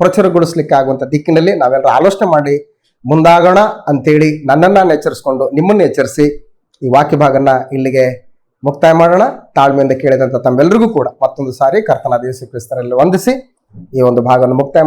ಪ್ರಚುರಗೊಳಿಸ್ಲಿಕ್ಕೆ ಆಗುವಂಥ ದಿಕ್ಕಿನಲ್ಲಿ ನಾವೆಲ್ಲರೂ ಆಲೋಚನೆ ಮಾಡಿ ಮುಂದಾಗೋಣ ಅಂತೇಳಿ ನನ್ನನ್ನು ನಾನು ಎಚ್ಚರಿಸ್ಕೊಂಡು ನಿಮ್ಮನ್ನು ಎಚ್ಚರಿಸಿ ಈ ವಾಕ್ಯ ಭಾಗನ ಇಲ್ಲಿಗೆ ಮುಕ್ತಾಯ ಮಾಡೋಣ. ತಾಳ್ಮೆಯಿಂದ ಕೇಳಿದಂಥ ತಮ್ಮೆಲ್ಲರಿಗೂ ಕೂಡ ಮತ್ತೊಂದು ಸಾರಿ ಕರ್ತನ ದೇವಸಿ ಕ್ರಿಸ್ತರಲ್ಲಿ ವಂದಿಸಿ ಈ ಒಂದು ಭಾಗವನ್ನು ಮುಕ್ತಾಯ